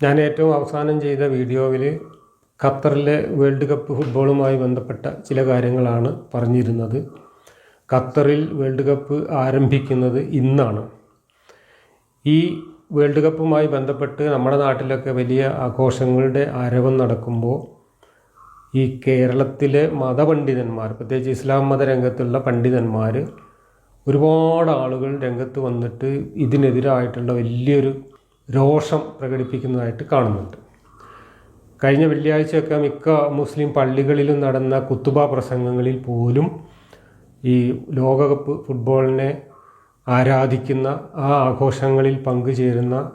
ഞാൻ ഏറ്റവും അവസാനം ചെയ്ത വീഡിയോയിൽ ഖത്തറിലെ വേൾഡ് കപ്പ് ഫുട്ബോളുമായി ബന്ധപ്പെട്ട ചില കാര്യങ്ങളാണ് പറഞ്ഞിരുന്നത്. ഖത്തറിൽ വേൾഡ് കപ്പ് ആരംഭിക്കുന്നത് ഇന്നാണ്. ഈ വേൾഡ് കപ്പുമായി ബന്ധപ്പെട്ട് നമ്മുടെ നാട്ടിലൊക്കെ വലിയ ആഘോഷങ്ങളുടെ ആരവം നടക്കുമ്പോൾ ഈ കേരളത്തിലെ മതപണ്ഡിതന്മാർ പ്രത്യേകിച്ച് ഇസ്ലാം മത രംഗത്തുള്ള പണ്ഡിതന്മാർ ഒരുപാട് ആളുകൾ രംഗത്ത് വന്നിട്ട് ഇതിനെതിരായിട്ടുള്ള വലിയൊരു രോഷം പ്രകടിപ്പിക്കുന്നതായിട്ട് കാണുന്നുണ്ട്. കഴിഞ്ഞ വെള്ളിയാഴ്ചയൊക്കെ മിക്ക മുസ്ലിം പള്ളികളിലും നടന്ന കുത്തുബ പ്രസംഗങ്ങളിൽ പോലും ഈ ലോകകപ്പ് ഫുട്ബോളിനെ ആരാധിക്കുന്ന ആ ആഘോഷങ്ങളിൽ പങ്കുചേരുന്ന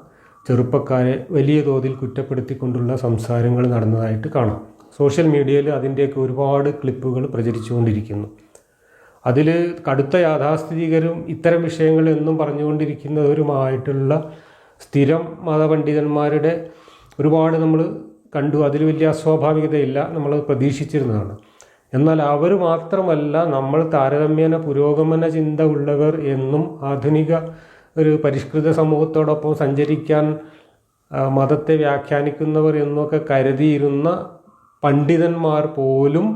ചെറുപ്പക്കാരെ വലിയ തോതിൽ കുറ്റപ്പെടുത്തിക്കൊണ്ടുള്ള സംസാരങ്ങൾ നടന്നതായിട്ട് കാണാം. സോഷ്യൽ മീഡിയയിൽ അതിന്റെയൊക്കെ ഒരുപാട് ക്ലിപ്പുകൾ പ്രചരിച്ചുകൊണ്ടിരിക്കുന്നു. അതിൽ കടുത്ത യാഥാസ്ഥിതികരും ഇത്തരം വിഷയങ്ങളെന്നും പറഞ്ഞുകൊണ്ടിരിക്കുന്നവരുമായിട്ടുള്ള സ്ഥിരം മതപണ്ഡിതന്മാരുടെ ഒരുപാട് നമ്മൾ കണ്ടു. അതിൽ വലിയ അസ്വാഭാവികതയില്ല നമ്മൾ പ്രതീക്ഷിച്ചിരുന്നതാണ്. എന്നാൽ അവർ മാത്രമല്ല നമ്മൾ താരതമ്യേന പുരോഗമന ചിന്ത ഉള്ളവർ എന്നും ആധുനിക ഒരു പരിഷ്കൃത സമൂഹത്തോടൊപ്പം സഞ്ചരിക്കാൻ മതത്തെ വ്യാഖ്യാനിക്കുന്നവർ എന്നൊക്കെ കരുതിയിരുന്ന പണ്ഡിതന്മാർ പോലും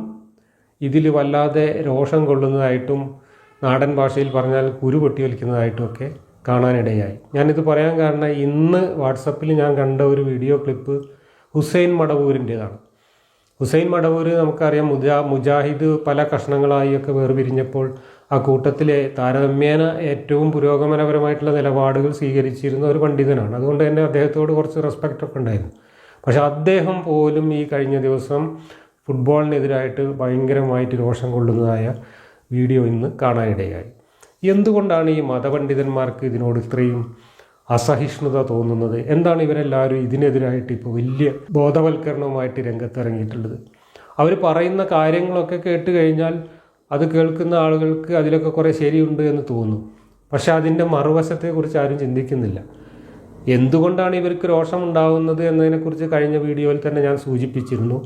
ഇതിൽ വല്ലാതെ രോഷം കൊള്ളുന്നതായിട്ടും നാടൻ ഭാഷയിൽ പറഞ്ഞാൽ കുരു പൊട്ടി വലിക്കുന്നതായിട്ടും ഒക്കെ കാണാനിടയായി. ഞാനിത് പറയാൻ കാരണം ഇന്ന് വാട്സപ്പിൽ ഞാൻ കണ്ട ഒരു വീഡിയോ ക്ലിപ്പ് ഹുസൈൻ മടവൂരിന്റേതാണ്. ഹുസൈൻ മടവൂർ നമുക്കറിയാം മുജാ മുജാഹിദ് പല കഷ്ണങ്ങളായി ഒക്കെ വേർപിരിഞ്ഞപ്പോൾ ആ കൂട്ടത്തിലെ താരതമ്യേന ഏറ്റവും പുരോഗമനപരമായിട്ടുള്ള നിലപാടുകൾ സ്വീകരിച്ചിരുന്ന ഒരു പണ്ഡിതനാണ്. അതുകൊണ്ട് തന്നെ അദ്ദേഹത്തോട് കുറച്ച് റെസ്പെക്റ്റ് ഒക്കെ ഉണ്ടായിരുന്നു. പക്ഷേ അദ്ദേഹം പോലും ഈ കഴിഞ്ഞ ദിവസം ഫുട്ബോളിനെതിരായിട്ട് ഭയങ്കരമായിട്ട് രോഷം കൊള്ളുന്നതായ വീഡിയോ ഇന്ന് കാണാനിടയായി. എന്തുകൊണ്ടാണ് ഈ മതപണ്ഡിതന്മാർക്ക് ഇതിനോട് ഇത്രയും അസഹിഷ്ണുത തോന്നുന്നത്? എന്താണ് ഇവരെല്ലാവരും ഇതിനെതിരായിട്ട് ഇപ്പോൾ വലിയ ബോധവൽക്കരണവുമായിട്ട് രംഗത്തിറങ്ങിയിട്ടുള്ളത്? അവർ പറയുന്ന കാര്യങ്ങളൊക്കെ കേട്ട് കഴിഞ്ഞാൽ അത് കേൾക്കുന്ന ആളുകൾക്ക് അതിലൊക്കെ കുറേ ശരിയുണ്ട് എന്ന് തോന്നും. പക്ഷേ അതിന്റെ മറുവശത്തെക്കുറിച്ച് ആരും ചിന്തിക്കുന്നില്ല. എന്തുകൊണ്ടാണ് ഇവർക്ക് രോഷം ഉണ്ടാകുന്നത് എന്നതിനെക്കുറിച്ച് കഴിഞ്ഞ വീഡിയോയിൽ തന്നെ ഞാൻ സൂചിപ്പിച്ചിരുന്നു.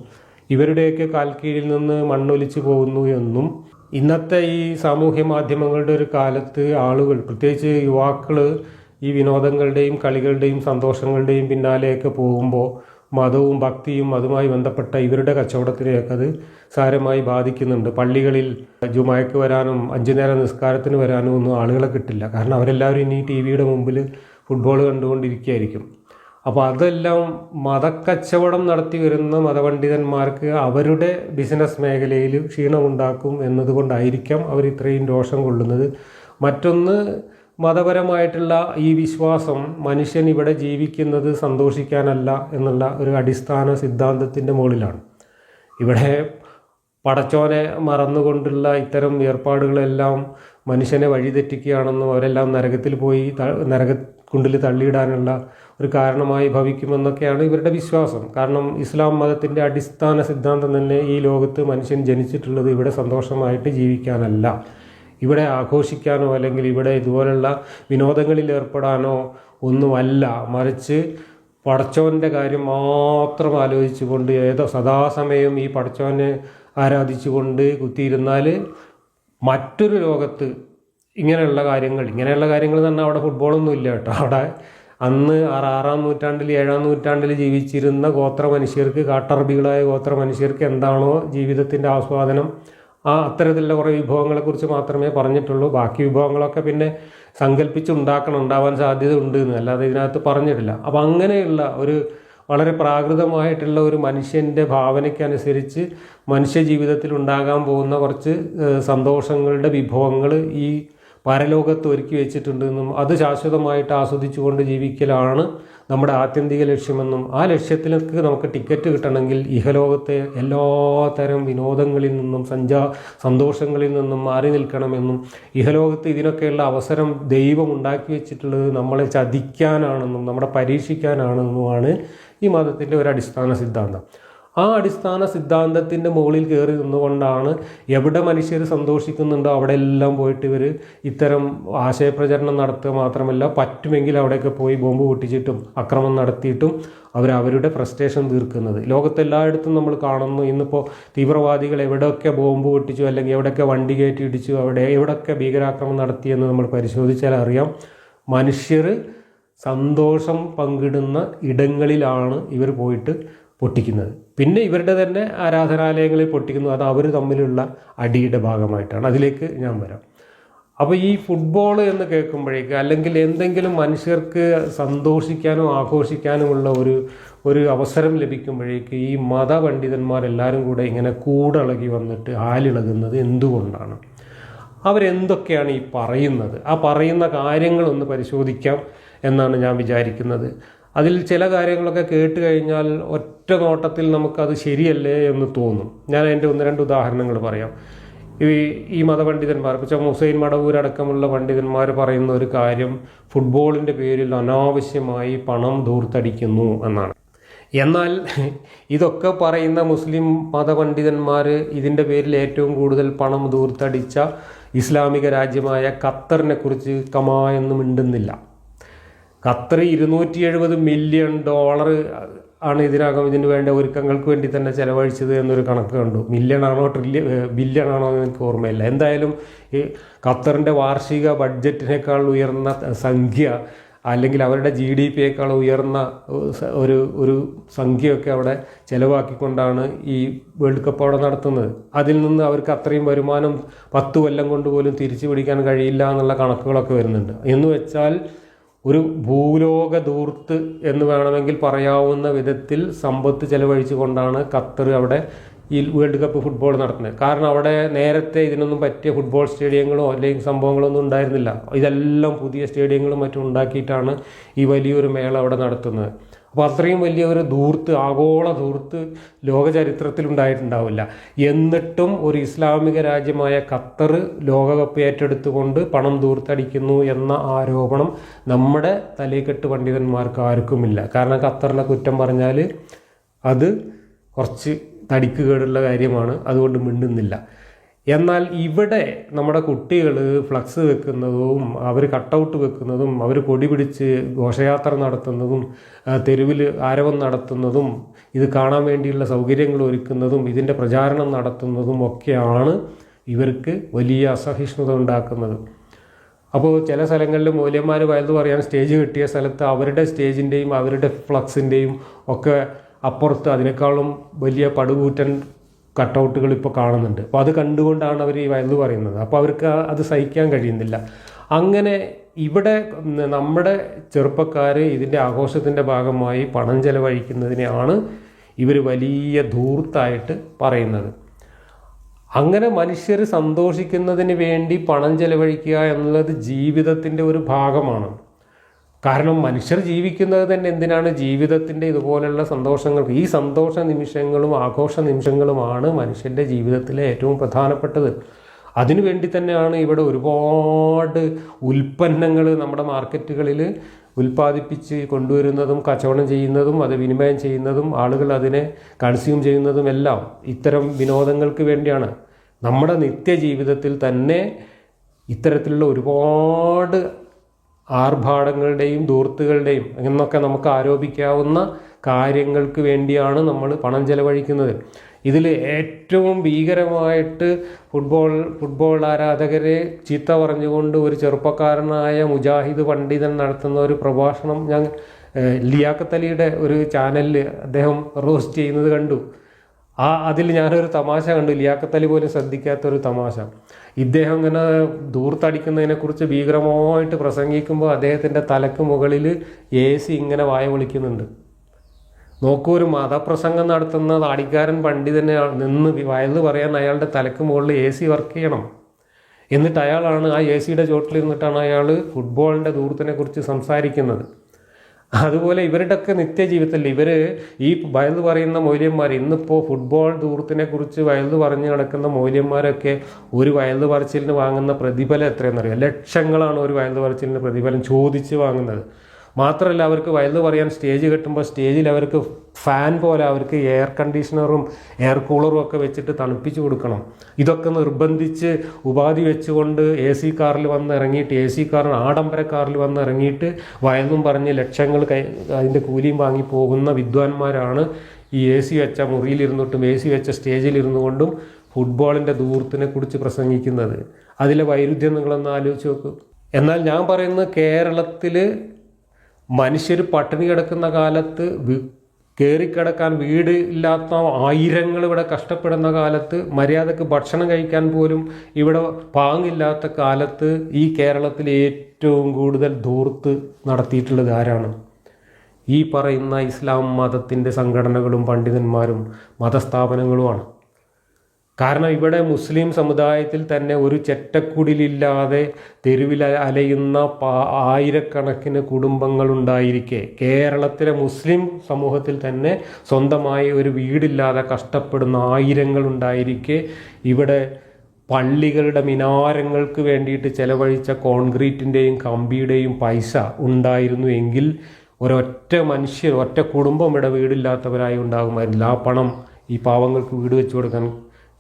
ഇവരുടെയൊക്കെ കാൽക്കീഴിൽ നിന്ന് മണ്ണൊലിച്ചു പോകുന്നു എന്നും ഇന്നത്തെ ഈ സാമൂഹ്യ മാധ്യമങ്ങളുടെ ഒരു കാലത്ത് ആളുകൾ പ്രത്യേകിച്ച് യുവാക്കൾ ഈ വിനോദങ്ങളുടെയും കളികളുടെയും സന്തോഷങ്ങളുടെയും പിന്നാലെയൊക്കെ പോകുമ്പോൾ മതവും ഭക്തിയും അതുമായി ബന്ധപ്പെട്ട ഇവരുടെ കച്ചവടത്തിനെയൊക്കെ അത് സാരമായി ബാധിക്കുന്നുണ്ട്. പള്ളികളിൽ ജുമായ്ക്ക് വരാനും അഞ്ചു നേരം നിസ്കാരത്തിന് വരാനും ഒന്നും ആളുകളെ കിട്ടില്ല. കാരണം അവരെല്ലാവരും ഇനി ടി വിയുടെ മുമ്പിൽ ഫുട്ബോൾ കണ്ടുകൊണ്ടിരിക്കുകയായിരിക്കും. അപ്പോൾ അതെല്ലാം മതക്കച്ചവടം നടത്തി വരുന്ന മതപണ്ഡിതന്മാർക്ക് അവരുടെ ബിസിനസ് മേഖലയിൽ ക്ഷീണമുണ്ടാക്കും എന്നതുകൊണ്ടായിരിക്കാം അവർ ഇത്രയും രോഷം കൊള്ളുന്നത്. മറ്റൊന്ന് മതപരമായിട്ടുള്ള ഈ വിശ്വാസം മനുഷ്യൻ ഇവിടെ ജീവിക്കുന്നത് സന്തോഷിക്കാനല്ല എന്നുള്ള ഒരു അടിസ്ഥാന സിദ്ധാന്തത്തിന്റെ മുകളിലാണ്. ഇവിടെ പടച്ചോനെ മറന്നുകൊണ്ടുള്ള ഇത്തരം ഏർപ്പാടുകളെല്ലാം മനുഷ്യനെ വഴിതെറ്റിക്കുകയാണെന്നും അവരെല്ലാം നരകത്തിൽ പോയി നരക കുണ്ടിൽ തള്ളിയിടാനുള്ള ഒരു കാരണമായി ഭവിക്കുമെന്നൊക്കെയാണ് ഇവരുടെ വിശ്വാസം. കാരണം ഇസ്ലാം മതത്തിന്റെ അടിസ്ഥാന സിദ്ധാന്തം തന്നെ ഈ ലോകത്ത് മനുഷ്യൻ ജനിച്ചിട്ടുള്ളത് ഇവിടെ സന്തോഷമായിട്ട് ജീവിക്കാനല്ല. ഇവിടെ ആഘോഷിക്കാനോ അല്ലെങ്കിൽ ഇവിടെ ഇതുപോലുള്ള വിനോദങ്ങളിൽ ഏർപ്പെടാനോ ഒന്നുമല്ല. മറിച്ച് പടച്ചോന്റെ കാര്യം മാത്രം ആലോചിച്ചുകൊണ്ട് ഏതോ സദാസമയം ഈ പടച്ചവനെ ആരാധിച്ചുകൊണ്ട് കുത്തിയിരുന്നാൽ മറ്റൊരു ലോകത്ത് ഇങ്ങനെയുള്ള കാര്യങ്ങൾ ഇങ്ങനെയുള്ള കാര്യങ്ങൾ തന്നെ അവിടെ ഫുട്ബോളൊന്നും ഇല്ല കേട്ടോ. അവിടെ അന്ന് ആറാറാം ആറാം നൂറ്റാണ്ടിൽ ഏഴാം നൂറ്റാണ്ടിൽ ജീവിച്ചിരുന്ന ഗോത്ര മനുഷ്യർക്ക് കാട്ടറബികളായ ഗോത്ര മനുഷ്യർക്ക് എന്താണോ ജീവിതത്തിന്റെ ആസ്വാദനം ആ അത്തരത്തിലുള്ള കുറേ വിഭവങ്ങളെക്കുറിച്ച് മാത്രമേ പറഞ്ഞിട്ടുള്ളൂ. ബാക്കി വിഭവങ്ങളൊക്കെ പിന്നെ സങ്കല്പിച്ചുണ്ടാക്കണം ഉണ്ടാവാൻ സാധ്യത ഉണ്ട് എന്ന്. അല്ലാതെ ഇതിനകത്ത് പറഞ്ഞിട്ടില്ല. അപ്പം അങ്ങനെയുള്ള ഒരു വളരെ പ്രാകൃതമായിട്ടുള്ള ഒരു മനുഷ്യന്റെ ഭാവനയ്ക്കനുസരിച്ച് മനുഷ്യ ജീവിതത്തിൽ ഉണ്ടാകാൻ പോകുന്ന കുറച്ച് സന്തോഷങ്ങളുടെ വിഭവങ്ങൾ ഈ പരലോകത്ത് ഒരുക്കി വെച്ചിട്ടുണ്ടെന്നും അത് ശാശ്വതമായിട്ട് ആസ്വദിച്ചുകൊണ്ട് ജീവിക്കലാണ് നമ്മുടെ ആത്യന്തിക ലക്ഷ്യമെന്നും ആ ലക്ഷ്യത്തിലേക്ക് നമുക്ക് ടിക്കറ്റ് കിട്ടണമെങ്കിൽ ഇഹലോകത്തെ എല്ലാത്തരം വിനോദങ്ങളിൽ നിന്നും സഞ്ചാ സന്തോഷങ്ങളിൽ നിന്നും മാറി നിൽക്കണമെന്നും ഇഹലോകത്ത് ഇതിനൊക്കെയുള്ള അവസരം ദൈവം ഉണ്ടാക്കി വെച്ചിട്ടുള്ളത് നമ്മളെ ചതിക്കാനാണെന്നും നമ്മളെ പരീക്ഷിക്കാനാണെന്നുമാണ് ഈ മതത്തിന്റെ ഒരു അടിസ്ഥാന സിദ്ധാന്തം. ആ അടിസ്ഥാന സിദ്ധാന്തത്തിന്റെ മുകളിൽ കയറി നിന്നുകൊണ്ടാണ് എവിടെ മനുഷ്യർ സന്തോഷിക്കുന്നുണ്ടോ അവിടെ എല്ലാം പോയിട്ട് ഇവർ ഇത്തരം ആശയപ്രചരണം നടത്തുക മാത്രമല്ല പറ്റുമെങ്കിൽ അവിടെയൊക്കെ പോയി ബോംബ് പൊട്ടിച്ചിട്ടും അക്രമം നടത്തിയിട്ടും അവർ അവരുടെ ഫ്രസ്ട്രേഷൻ തീർക്കുന്നത്. ലോകത്തെല്ലായിടത്തും നമ്മൾ കാണുന്നു ഇന്നിപ്പോൾ തീവ്രവാദികൾ എവിടെയൊക്കെ ബോംബ് പൊട്ടിച്ചു അല്ലെങ്കിൽ എവിടെയൊക്കെ വണ്ടി കയറ്റി ഇടിച്ചു അവിടെ എവിടെയൊക്കെ ഭീകരാക്രമണം നടത്തിയെന്ന് നമ്മൾ പരിശോധിച്ചാൽ അറിയാം. മനുഷ്യർ സന്തോഷം പങ്കിടുന്ന ഇടങ്ങളിലാണ് ഇവർ പോയിട്ട് പൊട്ടിക്കുന്നത്. പിന്നെ ഇവരുടെ തന്നെ ആരാധനാലയങ്ങളിൽ പൊട്ടിക്കുന്നു. അത് അവർ തമ്മിലുള്ള അടിയുടെ ഭാഗമായിട്ടാണ്. അതിലേക്ക് ഞാൻ വരാം. അപ്പോൾ ഈ ഫുട്ബോൾ എന്ന് കേൾക്കുമ്പോഴേക്ക് അല്ലെങ്കിൽ എന്തെങ്കിലും മനുഷ്യർക്ക് സന്തോഷിക്കാനും ആഘോഷിക്കാനുമുള്ള ഒരു ഒരു അവസരം ലഭിക്കുമ്പോഴേക്ക് ഈ മതപണ്ഡിതന്മാരെല്ലാവരും കൂടെ ഇങ്ങനെ കൂടിളകി വന്നിട്ട് ആലിളകുന്നത് എന്തുകൊണ്ടാണ്? അവരെന്തൊക്കെയാണ് ഈ പറയുന്നത്? ആ പറയുന്ന കാര്യങ്ങളൊന്ന് പരിശോധിക്കാം എന്നാണ് ഞാൻ വിചാരിക്കുന്നത്. അതിൽ ചില കാര്യങ്ങളൊക്കെ കേട്ട് കഴിഞ്ഞാൽ ഒറ്റ നോട്ടത്തിൽ നമുക്കത് ശരിയല്ലേ എന്ന് തോന്നും. ഞാൻ അതിന്റെ ഒന്ന് രണ്ട് ഉദാഹരണങ്ങൾ പറയാം. ഈ ഈ മതപണ്ഡിതന്മാർ പക്ഷേ മുസൈൻ മടവൂരടക്കമുള്ള പണ്ഡിതന്മാർ പറയുന്ന ഒരു കാര്യം ഫുട്ബോളിന്റെ പേരിൽ അനാവശ്യമായി പണം ധൂർത്തടിക്കുന്നു എന്നാണ്. എന്നാൽ ഇതൊക്കെ പറയുന്ന മുസ്ലിം മതപണ്ഡിതന്മാർ ഇതിന്റെ പേരിൽ ഏറ്റവും കൂടുതൽ പണം ദൂർത്തടിച്ച ഇസ്ലാമിക രാജ്യമായ ഖത്തറിനെ കുറിച്ച് എന്ന് മിണ്ടുന്നില്ല. ഖത്തർ ഇരുന്നൂറ്റി എഴുപത് മില്യൺ ഡോളർ ആണ് ഇതിനകം ഇതിന് വേണ്ട ഒരുക്കങ്ങൾക്ക് വേണ്ടി തന്നെ ചെലവഴിച്ചത് എന്നൊരു കണക്ക് കണ്ടു. ട്രില്യൺ ബില്യൺ ആണോ എന്ന് എനിക്ക് ഓർമ്മയില്ല. എന്തായാലും ഈ ഖത്തറിന്റെ വാർഷിക ബഡ്ജറ്റിനേക്കാൾ ഉയർന്ന സംഖ്യ അല്ലെങ്കിൽ അവരുടെ ജി ഡി പിയേക്കാൾ ഉയർന്ന ഒരു ഒരു സംഖ്യയൊക്കെ അവിടെ ചിലവാക്കിക്കൊണ്ടാണ് ഈ വേൾഡ് കപ്പ് അവിടെ നടത്തുന്നത്. അതിൽ നിന്ന് അവർക്ക് അത്രയും വരുമാനം പത്ത് കൊല്ലം കൊണ്ട് പോലും തിരിച്ചു പിടിക്കാൻ കഴിയില്ല എന്നുള്ള കണക്കുകളൊക്കെ വരുന്നുണ്ട്. എന്ന് വെച്ചാൽ ഒരു ഭൂലോക ദൂർത്ത് എന്ന് വേണമെങ്കിൽ പറയാവുന്ന വിധത്തിൽ സമ്പത്ത് ചെലവഴിച്ചു കൊണ്ടാണ് ഖത്തർ അവിടെ ഈ വേൾഡ് കപ്പ് ഫുട്ബോൾ നടത്തുന്നത്. കാരണം അവിടെ നേരത്തെ ഇതിനൊന്നും പറ്റിയ ഫുട്ബോൾ സ്റ്റേഡിയങ്ങളോ അല്ലെങ്കിൽ സംഭവങ്ങളോ ഒന്നും ഉണ്ടായിരുന്നില്ല. ഇതെല്ലാം പുതിയ സ്റ്റേഡിയങ്ങളും മറ്റും ഉണ്ടാക്കിയിട്ടാണ് ഈ വലിയൊരു മേള അവിടെ നടത്തുന്നത്. അപ്പോൾ അത്രയും വലിയ ഒരു ധൂർത്ത് ആഗോള ധൂർത്ത് ലോകചരിത്രത്തിലുണ്ടായിട്ടുണ്ടാവില്ല. എന്നിട്ടും ഒരു ഇസ്ലാമിക രാജ്യമായ ഖത്തർ ലോകകപ്പ് ഏറ്റെടുത്തുകൊണ്ട് പണം ധൂർത്തടിക്കുന്നു എന്ന ആരോപണം നമ്മുടെ തലേക്കെട്ട് പണ്ഡിതന്മാർക്ക് ആർക്കുമില്ല. കാരണം ഖത്തറിനെ കുറ്റം പറഞ്ഞാൽ അത് കുറച്ച് തടിക്കുകേടുള്ള കാര്യമാണ്. അതുകൊണ്ട് മിണ്ടുന്നില്ല. എന്നാൽ ഇവിടെ നമ്മുടെ കുട്ടികൾ ഫ്ലക്സ് വെക്കുന്നതും അവർ കട്ടൗട്ട് വെക്കുന്നതും അവർ കൊടി പിടിച്ച് ഘോഷയാത്ര നടത്തുന്നതും തെരുവിൽ ആരവം നടത്തുന്നതും ഇത് കാണാൻ വേണ്ടിയുള്ള സൗകര്യങ്ങൾ ഒരുക്കുന്നതും ഇതിന്റെ പ്രചാരണം നടത്തുന്നതും ഒക്കെയാണ് ഇവർക്ക് വലിയ അസഹിഷ്ണുത ഉണ്ടാക്കുന്നത്. അപ്പോൾ ചില സ്ഥലങ്ങളിൽ മൂല്യന്മാർ വയത് പറയാൻ സ്റ്റേജ് കിട്ടിയ സ്ഥലത്ത് അവരുടെ സ്റ്റേജിന്റെയും അവരുടെ ഫ്ലക്സിന്റെയും ഒക്കെ അപ്പുറത്ത് അതിനേക്കാളും വലിയ പടുകൂറ്റൻ കട്ടൗട്ടുകൾ ഇപ്പോൾ കാണുന്നുണ്ട്. അപ്പോൾ അത് കണ്ടുകൊണ്ടാണ് അവർ ഈ വയലു പറയുന്നത്. അപ്പോൾ അവർക്ക് അത് സഹിക്കാൻ കഴിയുന്നില്ല. അങ്ങനെ ഇവിടെ നമ്മുടെ ചെറുപ്പക്കാർ ഇതിന്റെ ആഘോഷത്തിന്റെ ഭാഗമായി പണം ചെലവഴിക്കുന്നതിനെയാണ് ഇവർ വലിയ ധൂർത്തായിട്ട് പറയുന്നത്. അങ്ങനെ മനുഷ്യർ സന്തോഷിക്കുന്നതിന് വേണ്ടി പണം ചെലവഴിക്കുക എന്നുള്ളത് ജീവിതത്തിന്റെ ഒരു ഭാഗമാണ്. കാരണം മനുഷ്യർ ജീവിക്കുന്നത് തന്നെ എന്തിനാണ്? ജീവിതത്തിന്റെ ഇതുപോലെയുള്ള സന്തോഷങ്ങൾക്ക് ഈ സന്തോഷ നിമിഷങ്ങളും ആഘോഷ നിമിഷങ്ങളുമാണ് മനുഷ്യന്റെ ജീവിതത്തിലെ ഏറ്റവും പ്രധാനപ്പെട്ടത്. അതിനുവേണ്ടി തന്നെയാണ് ഇവിടെ ഒരുപാട് ഉൽപ്പന്നങ്ങൾ നമ്മുടെ മാർക്കറ്റുകളിൽ ഉൽപ്പാദിപ്പിച്ച് കൊണ്ടുവരുന്നതും കച്ചവടം ചെയ്യുന്നതും അത് വിനിമയം ചെയ്യുന്നതും ആളുകൾ അതിനെ കൺസ്യൂം ചെയ്യുന്നതും എല്ലാം ഇത്തരം വിനോദങ്ങൾക്ക് വേണ്ടിയാണ്. നമ്മുടെ നിത്യജീവിതത്തിൽ തന്നെ ഇത്തരത്തിലുള്ള ഒരുപാട് ആർഭാടങ്ങളുടെയും ദൂർത്തുകളുടെയും എന്നൊക്കെ നമുക്ക് ആരോപിക്കാവുന്ന കാര്യങ്ങൾക്ക് വേണ്ടിയാണ് നമ്മൾ പണം ചെലവഴിക്കുന്നത്. ഇതിൽ ഏറ്റവും ഭീകരമായിട്ട് ഫുട്ബോൾ ഫുട്ബോൾ ആരാധകരെ ചീത്ത പറഞ്ഞുകൊണ്ട് ഒരു ചെറുപ്പക്കാരനായ മുജാഹിദ് പണ്ഡിതൻ നടത്തുന്ന ഒരു പ്രഭാഷണം ഞാൻ ലിയാക്കത്തലിയുടെ ഒരു ചാനലിൽ അദ്ദേഹം റോസ്റ്റ് ചെയ്യുന്നത് കണ്ടു. ആ അതിൽ ഞാനൊരു തമാശ കണ്ടു. ലിയാക്കത്തലി പോലും ശ്രദ്ധിക്കാത്തൊരു തമാശ. ഇദ്ദേഹം ഇങ്ങനെ ദൂർത്തടിക്കുന്നതിനെക്കുറിച്ച് ഭീകരമായിട്ട് പ്രസംഗിക്കുമ്പോൾ അദ്ദേഹത്തിന്റെ തലക്ക് മുകളിൽ എ സി ഇങ്ങനെ വായ വിളിക്കുന്നുണ്ട്. നോക്കൂ ഒരു മതപ്രസംഗം നടത്തുന്ന താടിക്കാരൻ പണ്ഡിതനെ നിന്ന് വയത് പറയാൻ അയാളുടെ തലക്ക് മുകളിൽ എ സി വർക്ക് ചെയ്യണം. എന്നിട്ട് അയാളാണ് ആ എ സിയുടെ ചോട്ടിൽ നിന്നിട്ടാണ് അയാൾ ഫുട്ബോളിന്റെ ദൂരത്തിനെ കുറിച്ച് സംസാരിക്കുന്നത്. അതുപോലെ ഇവരുടെയൊക്കെ നിത്യജീവിതത്തിൽ ഇവർ ഈ വയലു പറയുന്ന മൂല്യന്മാർ ഇന്നിപ്പോൾ ഫുട്ബോൾ ദൂരത്തിനെ കുറിച്ച് വയലു പറഞ്ഞു നടക്കുന്ന മൂല്യന്മാരൊക്കെ ഒരു വയലു പറച്ചിലിന് വാങ്ങുന്ന പ്രതിഫലം എത്രയെന്നറിയാം ലക്ഷങ്ങളാണ് ഒരു വയലു പറച്ചിലിന് പ്രതിഫലം ചോദിച്ച് വാങ്ങുന്നത്. മാത്രമല്ല അവർക്ക് വയലു പറയാൻ സ്റ്റേജ് കെട്ടുമ്പോൾ സ്റ്റേജിൽ അവർക്ക് ഫാൻ പോലെ അവർക്ക് എയർ കണ്ടീഷണറും എയർ കൂളറും ഒക്കെ വെച്ചിട്ട് തണുപ്പിച്ച് കൊടുക്കണം. ഇതൊക്കെ നിർബന്ധിച്ച് ഉപാധി വെച്ചുകൊണ്ട് എ സി കാറിൽ വന്ന് ഇറങ്ങിയിട്ട് എ സി കാറിന് ആഡംബര കാറിൽ വന്ന് ഇറങ്ങിയിട്ട് വയലും പറഞ്ഞ് ലക്ഷങ്ങൾ കൈ അതിന്റെ കൂലിയും വാങ്ങി പോകുന്ന വിദ്വാൻമാരാണ് ഈ എ സി വെച്ച മുറിയിലിരുന്നിട്ടും എ സി വെച്ച സ്റ്റേജിലിരുന്നു കൊണ്ടും ഫുട്ബോളിന്റെ ദൂരത്തിനെ കുറിച്ച് പ്രസംഗിക്കുന്നത്. അതിലെ വൈരുദ്ധ്യം നിങ്ങളൊന്ന് ആലോചിച്ച് നോക്കൂ. എന്നാൽ ഞാൻ പറയുന്നത് കേരളത്തിൽ മനുഷ്യർ പട്ടിണി കിടക്കുന്ന കാലത്ത് കയറിക്കിടക്കാൻ വീട് ഇല്ലാത്ത ആയിരങ്ങൾ ഇവിടെ കഷ്ടപ്പെടുന്ന കാലത്ത് മര്യാദയ്ക്ക് ഭക്ഷണം കഴിക്കാൻ പോലും ഇവിടെ പാങ്ങില്ലാത്ത കാലത്ത് ഈ കേരളത്തിൽ ഏറ്റവും കൂടുതൽ ധൂർത്ത് നടത്തിയിട്ടുള്ളത് ആരാണ്? ഈ പറയുന്ന ഇസ്ലാം മതത്തിന്റെ സംഘടനകളും പണ്ഡിതന്മാരും മതസ്ഥാപനങ്ങളുമാണ്. കാരണം ഇവിടെ മുസ്ലിം സമുദായത്തിൽ തന്നെ ഒരു ചെറ്റക്കുടിലില്ലാതെ തെരുവിൽ അലയുന്ന ആയിരക്കണക്കിന് കുടുംബങ്ങളുണ്ടായിരിക്കെ. കേരളത്തിലെ മുസ്ലിം സമൂഹത്തിൽ തന്നെ സ്വന്തമായി ഒരു വീടില്ലാതെ കഷ്ടപ്പെടുന്ന ആയിരങ്ങളുണ്ടായിരിക്കെ. ഇവിടെ പള്ളികളുടെ മിനാരങ്ങൾക്ക് വേണ്ടിയിട്ട് ചെലവഴിച്ച കോൺക്രീറ്റിന്റെയും കമ്പിയുടെയും പൈസ ഉണ്ടായിരുന്നു എങ്കിൽ ഒരൊറ്റ മനുഷ്യർ ഒറ്റ കുടുംബം ഇവിടെ വീടില്ലാത്തവരായി ഉണ്ടാകുമായിരുന്നില്ല. ആ പണം ഈ പാവങ്ങൾക്ക് വീട് വെച്ചു കൊടുക്കാൻ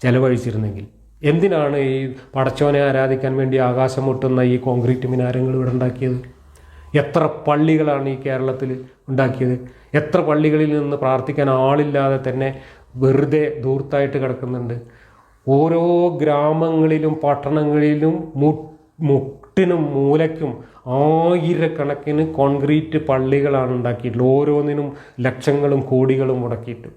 ചെലവഴിച്ചിരുന്നെങ്കിൽ. എന്തിനാണ് ഈ പടച്ചോനെ ആരാധിക്കാൻ വേണ്ടി ആകാശം മുട്ടുന്ന ഈ കോൺക്രീറ്റ് മിനാരങ്ങൾ ഇവിടെ ഉണ്ടാക്കിയത്? എത്ര പള്ളികളാണ് ഈ കേരളത്തിൽ ഉണ്ടാക്കിയത്? എത്ര പള്ളികളിൽ നിന്ന് പ്രാർത്ഥിക്കാൻ ആളില്ലാതെ തന്നെ വെറുതെ ദൂർത്തായിട്ട് കിടക്കുന്നുണ്ട്. ഓരോ ഗ്രാമങ്ങളിലും പട്ടണങ്ങളിലും മു മുട്ടിനും മൂലയ്ക്കും ആയിരക്കണക്കിന് കോൺക്രീറ്റ് പള്ളികളാണ് ഉണ്ടാക്കിയിട്ടുള്ളത്. ഓരോന്നിനും ലക്ഷങ്ങളും കോടികളും മുടക്കിയിട്ട്.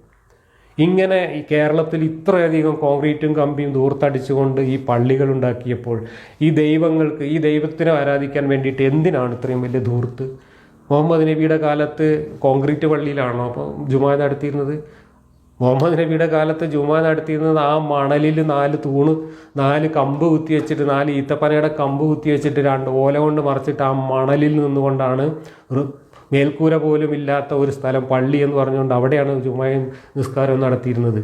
ഇങ്ങനെ ഈ കേരളത്തിൽ ഇത്രയധികം കോൺക്രീറ്റും കമ്പിയും ദൂർത്തടിച്ചുകൊണ്ട് ഈ പള്ളികൾ ഉണ്ടാക്കിയപ്പോൾ ഈ ദൈവങ്ങൾക്ക് ഈ ദൈവത്തിനെ ആരാധിക്കാൻ വേണ്ടിയിട്ട് എന്തിനാണ് ഇത്രയും വലിയ ദൂർത്ത് മുഹമ്മദ് നബിയുടെ കാലത്ത് കോൺക്രീറ്റ് പള്ളിയിലാണോ അപ്പോൾ ജുമാ നടത്തിയിരുന്നത്? മുഹമ്മദ് നബിയുടെ കാലത്ത് ജുമാ നടത്തിയിരുന്നത് ആ മണലിൽ നാല് തൂണ് നാല് കമ്പ് കുത്തി വെച്ചിട്ട് നാല് ഈത്തപ്പനയുടെ കമ്പ് കുത്തി വെച്ചിട്ട് രണ്ട് ഓല കൊണ്ട് മറിച്ചിട്ട് ആ മണലിൽ നിന്നുകൊണ്ടാണ് മേൽക്കൂര പോലും ഇല്ലാത്ത ഒരു സ്ഥലം പള്ളി എന്ന് പറഞ്ഞുകൊണ്ട് അവിടെയാണ് ജുമായും നിസ്കാരവും നടത്തിയിരുന്നത്.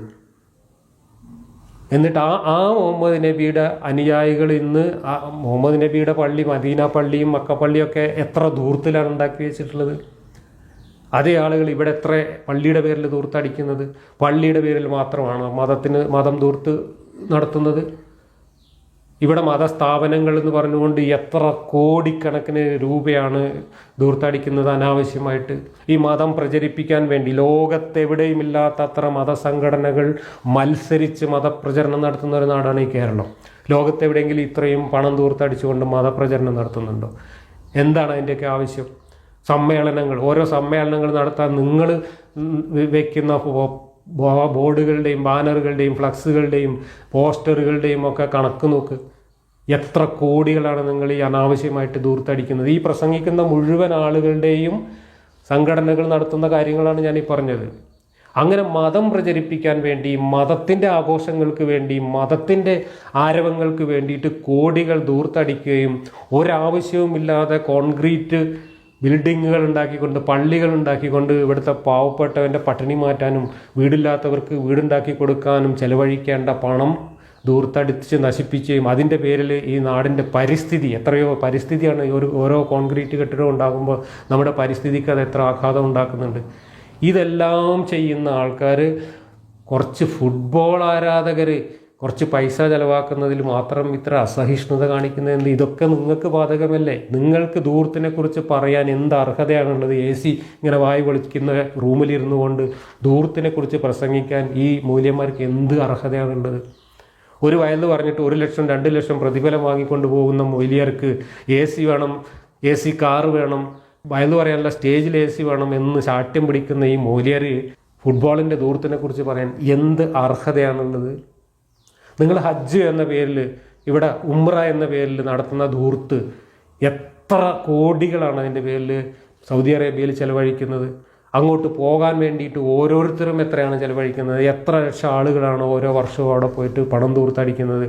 എന്നിട്ട് ആ ആ മുഹമ്മദ് നബിയുടെ അനുയായികൾ ഇന്ന് ആ മുഹമ്മദ് നബിയുടെ പള്ളി മദീന പള്ളിയും മക്കപ്പള്ളിയൊക്കെ എത്ര ദൂരത്തിലാണ് ഉണ്ടാക്കി വെച്ചിട്ടുള്ളത്? അതേ ആളുകൾ ഇവിടെ എത്ര പള്ളിയുടെ പേരിൽ ദൂർത്തടിക്കുന്നത്? പള്ളിയുടെ പേരിൽ മാത്രമാണ് മതത്തിന് മതം ദൂർത്ത് നടത്തുന്നത്? ഇവിടെ മതസ്ഥാപനങ്ങൾ എന്ന് പറഞ്ഞുകൊണ്ട് എത്ര കോടിക്കണക്കിന് രൂപയാണ് ദൂർത്തടിക്കുന്നത് അനാവശ്യമായിട്ട്. ഈ മതം പ്രചരിപ്പിക്കാൻ വേണ്ടി ലോകത്തെവിടെയും ഇല്ലാത്ത അത്ര മതസംഘടനകൾ മത്സരിച്ച് മതപ്രചരണം നടത്തുന്ന ഒരു നാടാണ് ഈ കേരളം. ലോകത്തെവിടെയെങ്കിലും ഇത്രയും പണം ദൂർത്തടിച്ചുകൊണ്ട് മതപ്രചരണം നടത്തുന്നുണ്ടോ? എന്താണ് അതിന്റെയൊക്കെ ആവശ്യം? സമ്മേളനങ്ങൾ ഓരോ സമ്മേളനങ്ങൾ നടത്താൻ നിങ്ങൾ ബോ- ബോർഡുകളുടെയും ബാനറുകളുടെയും ഫ്ലക്സുകളുടെയും പോസ്റ്ററുകളുടെയും ഒക്കെ കണക്ക് നോക്ക്. എത്ര കോടികളാണ് നിങ്ങൾ ഈ അനാവശ്യമായിട്ട് ദൂർത്തടിക്കുന്നത്? ഈ പ്രസംഗിക്കുന്ന മുഴുവൻ ആളുകളുടെയും സംഘടനകൾ നടത്തുന്ന കാര്യങ്ങളാണ് ഞാൻ ഈ പറഞ്ഞത്. അങ്ങനെ മതം പ്രചരിപ്പിക്കാൻ വേണ്ടി മതത്തിന്റെ ആഘോഷങ്ങൾക്ക് വേണ്ടി മതത്തിന്റെ ആരവങ്ങൾക്ക് വേണ്ടിയിട്ട് കോടികൾ ദൂർത്തടിക്കുകയും ഒരാവശ്യവുമില്ലാതെ കോൺക്രീറ്റ് ബിൽഡിങ്ങുകൾ ഉണ്ടാക്കിക്കൊണ്ട് പള്ളികൾ ഉണ്ടാക്കിക്കൊണ്ട് ഇവിടുത്തെ പാവപ്പെട്ടവന്റെ പട്ടിണി മാറ്റാനും വീടില്ലാത്തവർക്ക് വീടുണ്ടാക്കി കൊടുക്കാനും ചെലവഴിക്കേണ്ട പണം ദൂർത്തടിച്ച് നശിപ്പിക്കുകയും അതിന്റെ പേരിൽ ഈ നാടിന്റെ പരിസ്ഥിതി എത്രയോ പരിസ്ഥിതിയാണ് ഒരു ഓരോ കോൺക്രീറ്റ് കെട്ടിടം ഉണ്ടാകുമ്പോൾ നമ്മുടെ പരിസ്ഥിതിക്ക് അത് എത്ര ആഘാതം ഉണ്ടാക്കുന്നുണ്ട്. ഇതെല്ലാം ചെയ്യുന്ന ആൾക്കാർ കുറച്ച് ഫുട്ബോൾ ആരാധകർ കുറച്ച് പൈസ ചിലവാക്കുന്നതിൽ മാത്രം ഇത്ര അസഹിഷ്ണുത കാണിക്കുന്നതെന്ന് ഇതൊക്കെ നിങ്ങൾക്ക് ബാധകമല്ലേ? നിങ്ങൾക്ക് ദൂരത്തിനെ കുറിച്ച് പറയാൻ എന്ത് അർഹതയാണുള്ളത്? എ സി ഇങ്ങനെ വായു പൊളിക്കുന്ന റൂമിലിരുന്നു കൊണ്ട് ദൂരത്തിനെ കുറിച്ച് പ്രസംഗിക്കാൻ ഈ മൂല്യന്മാർക്ക് എന്ത് അർഹതയാണുള്ളത്? ഒരു വയലിൽ പറഞ്ഞിട്ട് ഒരു ലക്ഷം രണ്ട് ലക്ഷം പ്രതിഫലം വാങ്ങിക്കൊണ്ട് പോകുന്ന മൂല്യർക്ക് എ സി വേണം എ സി കാറ് വേണം വയലു പറയാനുള്ള സ്റ്റേജിൽ എ സി വേണം എന്ന് ശാഠ്യം പിടിക്കുന്ന ഈ മൂല്യർ ഫുട്ബോളിന്റെ ദൂരത്തിനെക്കുറിച്ച് പറയാൻ എന്ത് അർഹതയാണുള്ളത്? നിങ്ങൾ ഹജ്ജ് എന്ന പേരിൽ ഇവിടെ ഉമ്ര എന്ന പേരിൽ നടത്തുന്ന ധൂർത്ത് എത്ര കോടികളാണ് അതിന്റെ പേരിൽ സൗദി അറേബ്യയിൽ ചിലവഴിക്കുന്നത്? അങ്ങോട്ട് പോകാൻ വേണ്ടിയിട്ട് ഓരോരുത്തരും എത്രയാണ് ചിലവഴിക്കുന്നത്? എത്ര ലക്ഷം ആളുകളാണ് ഓരോ വർഷവും അവിടെ പോയിട്ട് പണം തൂർത്തടിക്കുന്നത്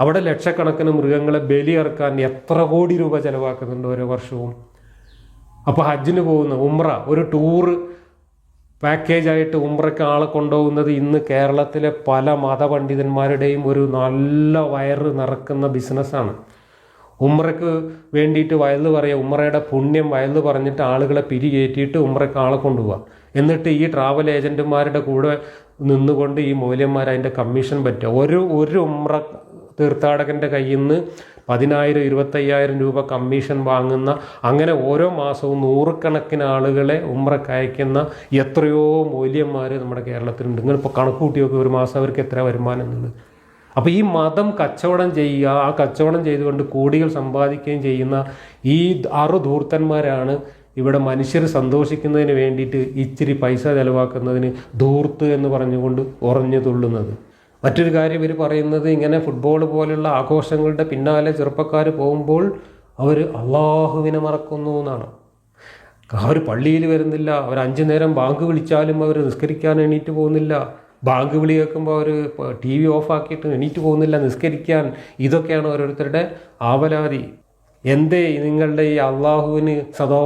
അവിടെ ലക്ഷക്കണക്കിന് മൃഗങ്ങളെ ബലി ഇറക്കാൻ എത്ര കോടി രൂപ ചിലവാക്കുന്നുണ്ട് ഓരോ വർഷവും? അപ്പോൾ ഹജ്ജിന് പോകുന്ന ഉമ്ര ഒരു ടൂറ് പാക്കേജായിട്ട് ഉമ്രയ്ക്ക് ആളെ കൊണ്ടുപോകുന്നത് ഇന്ന് കേരളത്തിലെ പല മതപണ്ഡിതന്മാരുടെയും ഒരു നല്ല വയറ് നിറക്കുന്ന ബിസിനസ്സാണ്. ഉമ്രയ്ക്ക് വേണ്ടിയിട്ട് വയൽ പറയുക ഉമ്രയുടെ പുണ്യം വയൽ പറഞ്ഞിട്ട് ആളുകളെ പിരികേറ്റിയിട്ട് ഉമ്രയ്ക്ക് ആളെ കൊണ്ടുപോവുക എന്നിട്ട് ഈ ട്രാവൽ ഏജന്റുമാരുടെ കൂടെ നിന്നുകൊണ്ട് ഈ മൂല്യന്മാർ അതിന്റെ കമ്മീഷൻ പറ്റുക. ഒരു ഒരു ഉമ്ര തീർത്ഥാടകന്റെ കയ്യിൽ നിന്ന് പതിനായിരം ഇരുപത്തയ്യായിരം രൂപ കമ്മീഷൻ വാങ്ങുന്ന അങ്ങനെ ഓരോ മാസവും നൂറുകണക്കിന് ആളുകളെ ഉമ്രക്ക് അയക്കുന്ന എത്രയോ മൂല്യന്മാർ നമ്മുടെ കേരളത്തിലുണ്ട്. നിങ്ങളിപ്പോൾ കണക്ക് കൂട്ടി നോക്കുക ഒരു മാസം അവർക്ക് എത്ര വരുമാനം എന്നുള്ളത്. അപ്പോൾ ഈ മതം കച്ചവടം ചെയ്യുക ആ കച്ചവടം ചെയ്തുകൊണ്ട് കോടികൾ സമ്പാദിക്കുകയും ചെയ്യുന്ന ഈ ആറു ധൂർത്തന്മാരാണ് ഇവിടെ മനുഷ്യർ സന്തോഷിക്കുന്നതിന് വേണ്ടിയിട്ട് ഇച്ചിരി പൈസ ചിലവാക്കുന്നതിന് ധൂർത്ത് എന്ന് പറഞ്ഞുകൊണ്ട് ഉറഞ്ഞു തുള്ളുന്നത്. മറ്റൊരു കാര്യം ഇവർ പറയുന്നത് ഇങ്ങനെ ഫുട്ബോൾ പോലുള്ള ആഘോഷങ്ങളുടെ പിന്നാലെ ചെറുപ്പക്കാർ പോകുമ്പോൾ അവർ അള്ളാഹുവിനെ മറക്കുന്നു എന്നാണ്. അവർ പള്ളിയിൽ വരുന്നില്ല. അവർ അഞ്ചു നേരം ബാങ്ക് വിളിച്ചാലും അവർ നിസ്കരിക്കാൻ എണീറ്റ് പോകുന്നില്ല. ബാങ്ക് വിളി കേൾക്കുമ്പോൾ അവർ ടി വി ഓഫാക്കിയിട്ട് എണീറ്റ് പോകുന്നില്ല നിസ്കരിക്കാൻ. ഇതൊക്കെയാണ് ഓരോരുത്തരുടെ ആവലാതി. എന്തേ നിങ്ങളുടെ ഈ അള്ളാഹുവിന് സദാ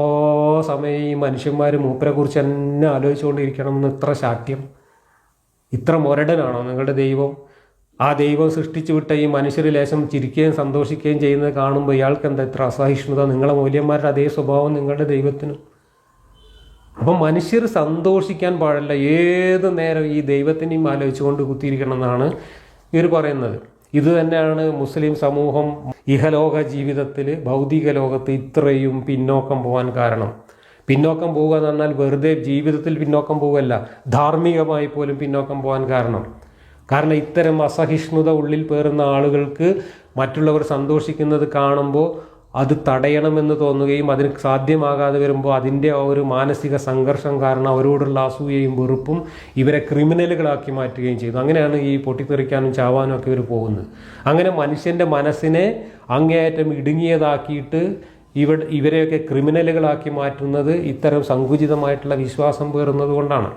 സമയം ഈ മനുഷ്യന്മാർ മൂപ്പരെക്കുറിച്ച് തന്നെ ആലോചിച്ചുകൊണ്ടിരിക്കണം എന്ന് ഇത്ര ശാഠ്യം? ഇത്ര മുരടനാണോ നിങ്ങളുടെ ദൈവം? ആ ദൈവം സൃഷ്ടിച്ചു വിട്ട ഈ മനുഷ്യർ ലേശം ചിരിക്കുകയും സന്തോഷിക്കുകയും ചെയ്യുന്നത് കാണുമ്പോൾ ഇയാൾക്ക് എന്താ ഇത്ര അസഹിഷ്ണുത? നിങ്ങളെ മൂല്യന്മാരുടെ അതേ സ്വഭാവം നിങ്ങളുടെ ദൈവത്തിനും. അപ്പം മനുഷ്യർ സന്തോഷിക്കാൻ പാടില്ല. ഏത് നേരം ഈ ദൈവത്തിനെയും ആലോചിച്ചുകൊണ്ട് കുത്തിയിരിക്കണം എന്നാണ് ഇവർ പറയുന്നത്. ഇത് തന്നെയാണ് മുസ്ലിം സമൂഹം ഇഹലോക ജീവിതത്തിൽ ഭൗതിക ലോകത്ത് ഇത്രയും പിന്നോക്കം പോകാൻ കാരണം. പിന്നോക്കം പോവുക എന്ന് പറഞ്ഞാൽ വെറുതെ ജീവിതത്തിൽ പിന്നോക്കം പോവുകയല്ല ധാർമ്മികമായി പോലും പിന്നോക്കം പോകാൻ കാരണം. കാരണം ഇത്തരം അസഹിഷ്ണുത ഉള്ളിൽ പേറുന്ന ആളുകൾക്ക് മറ്റുള്ളവർ സന്തോഷിക്കുന്നത് കാണുമ്പോൾ അത് തടയണമെന്ന് തോന്നുകയും അതിന് സാധ്യമാകാതെ വരുമ്പോൾ അതിന്റെ ആ ഒരു മാനസിക സംഘർഷം കാരണം അവരോടുള്ള അസൂയയും വെറുപ്പും ഇവരെ ക്രിമിനലുകളാക്കി മാറ്റുകയും ചെയ്തു. അങ്ങനെയാണ് ഈ പൊട്ടിത്തെറിക്കാനും ചാവാനും ഒക്കെ ഇവർ പോകുന്നത്. അങ്ങനെ മനുഷ്യന്റെ മനസ്സിനെ അങ്ങേയറ്റം ഇടുങ്ങിയതാക്കിയിട്ട് ഇവ ഇവരെയൊക്കെ ക്രിമിനലുകളാക്കി മാറ്റുന്നത് ഇത്തരം സങ്കുചിതമായിട്ടുള്ള വിശ്വാസം പേറുന്നത് കൊണ്ടാണ്.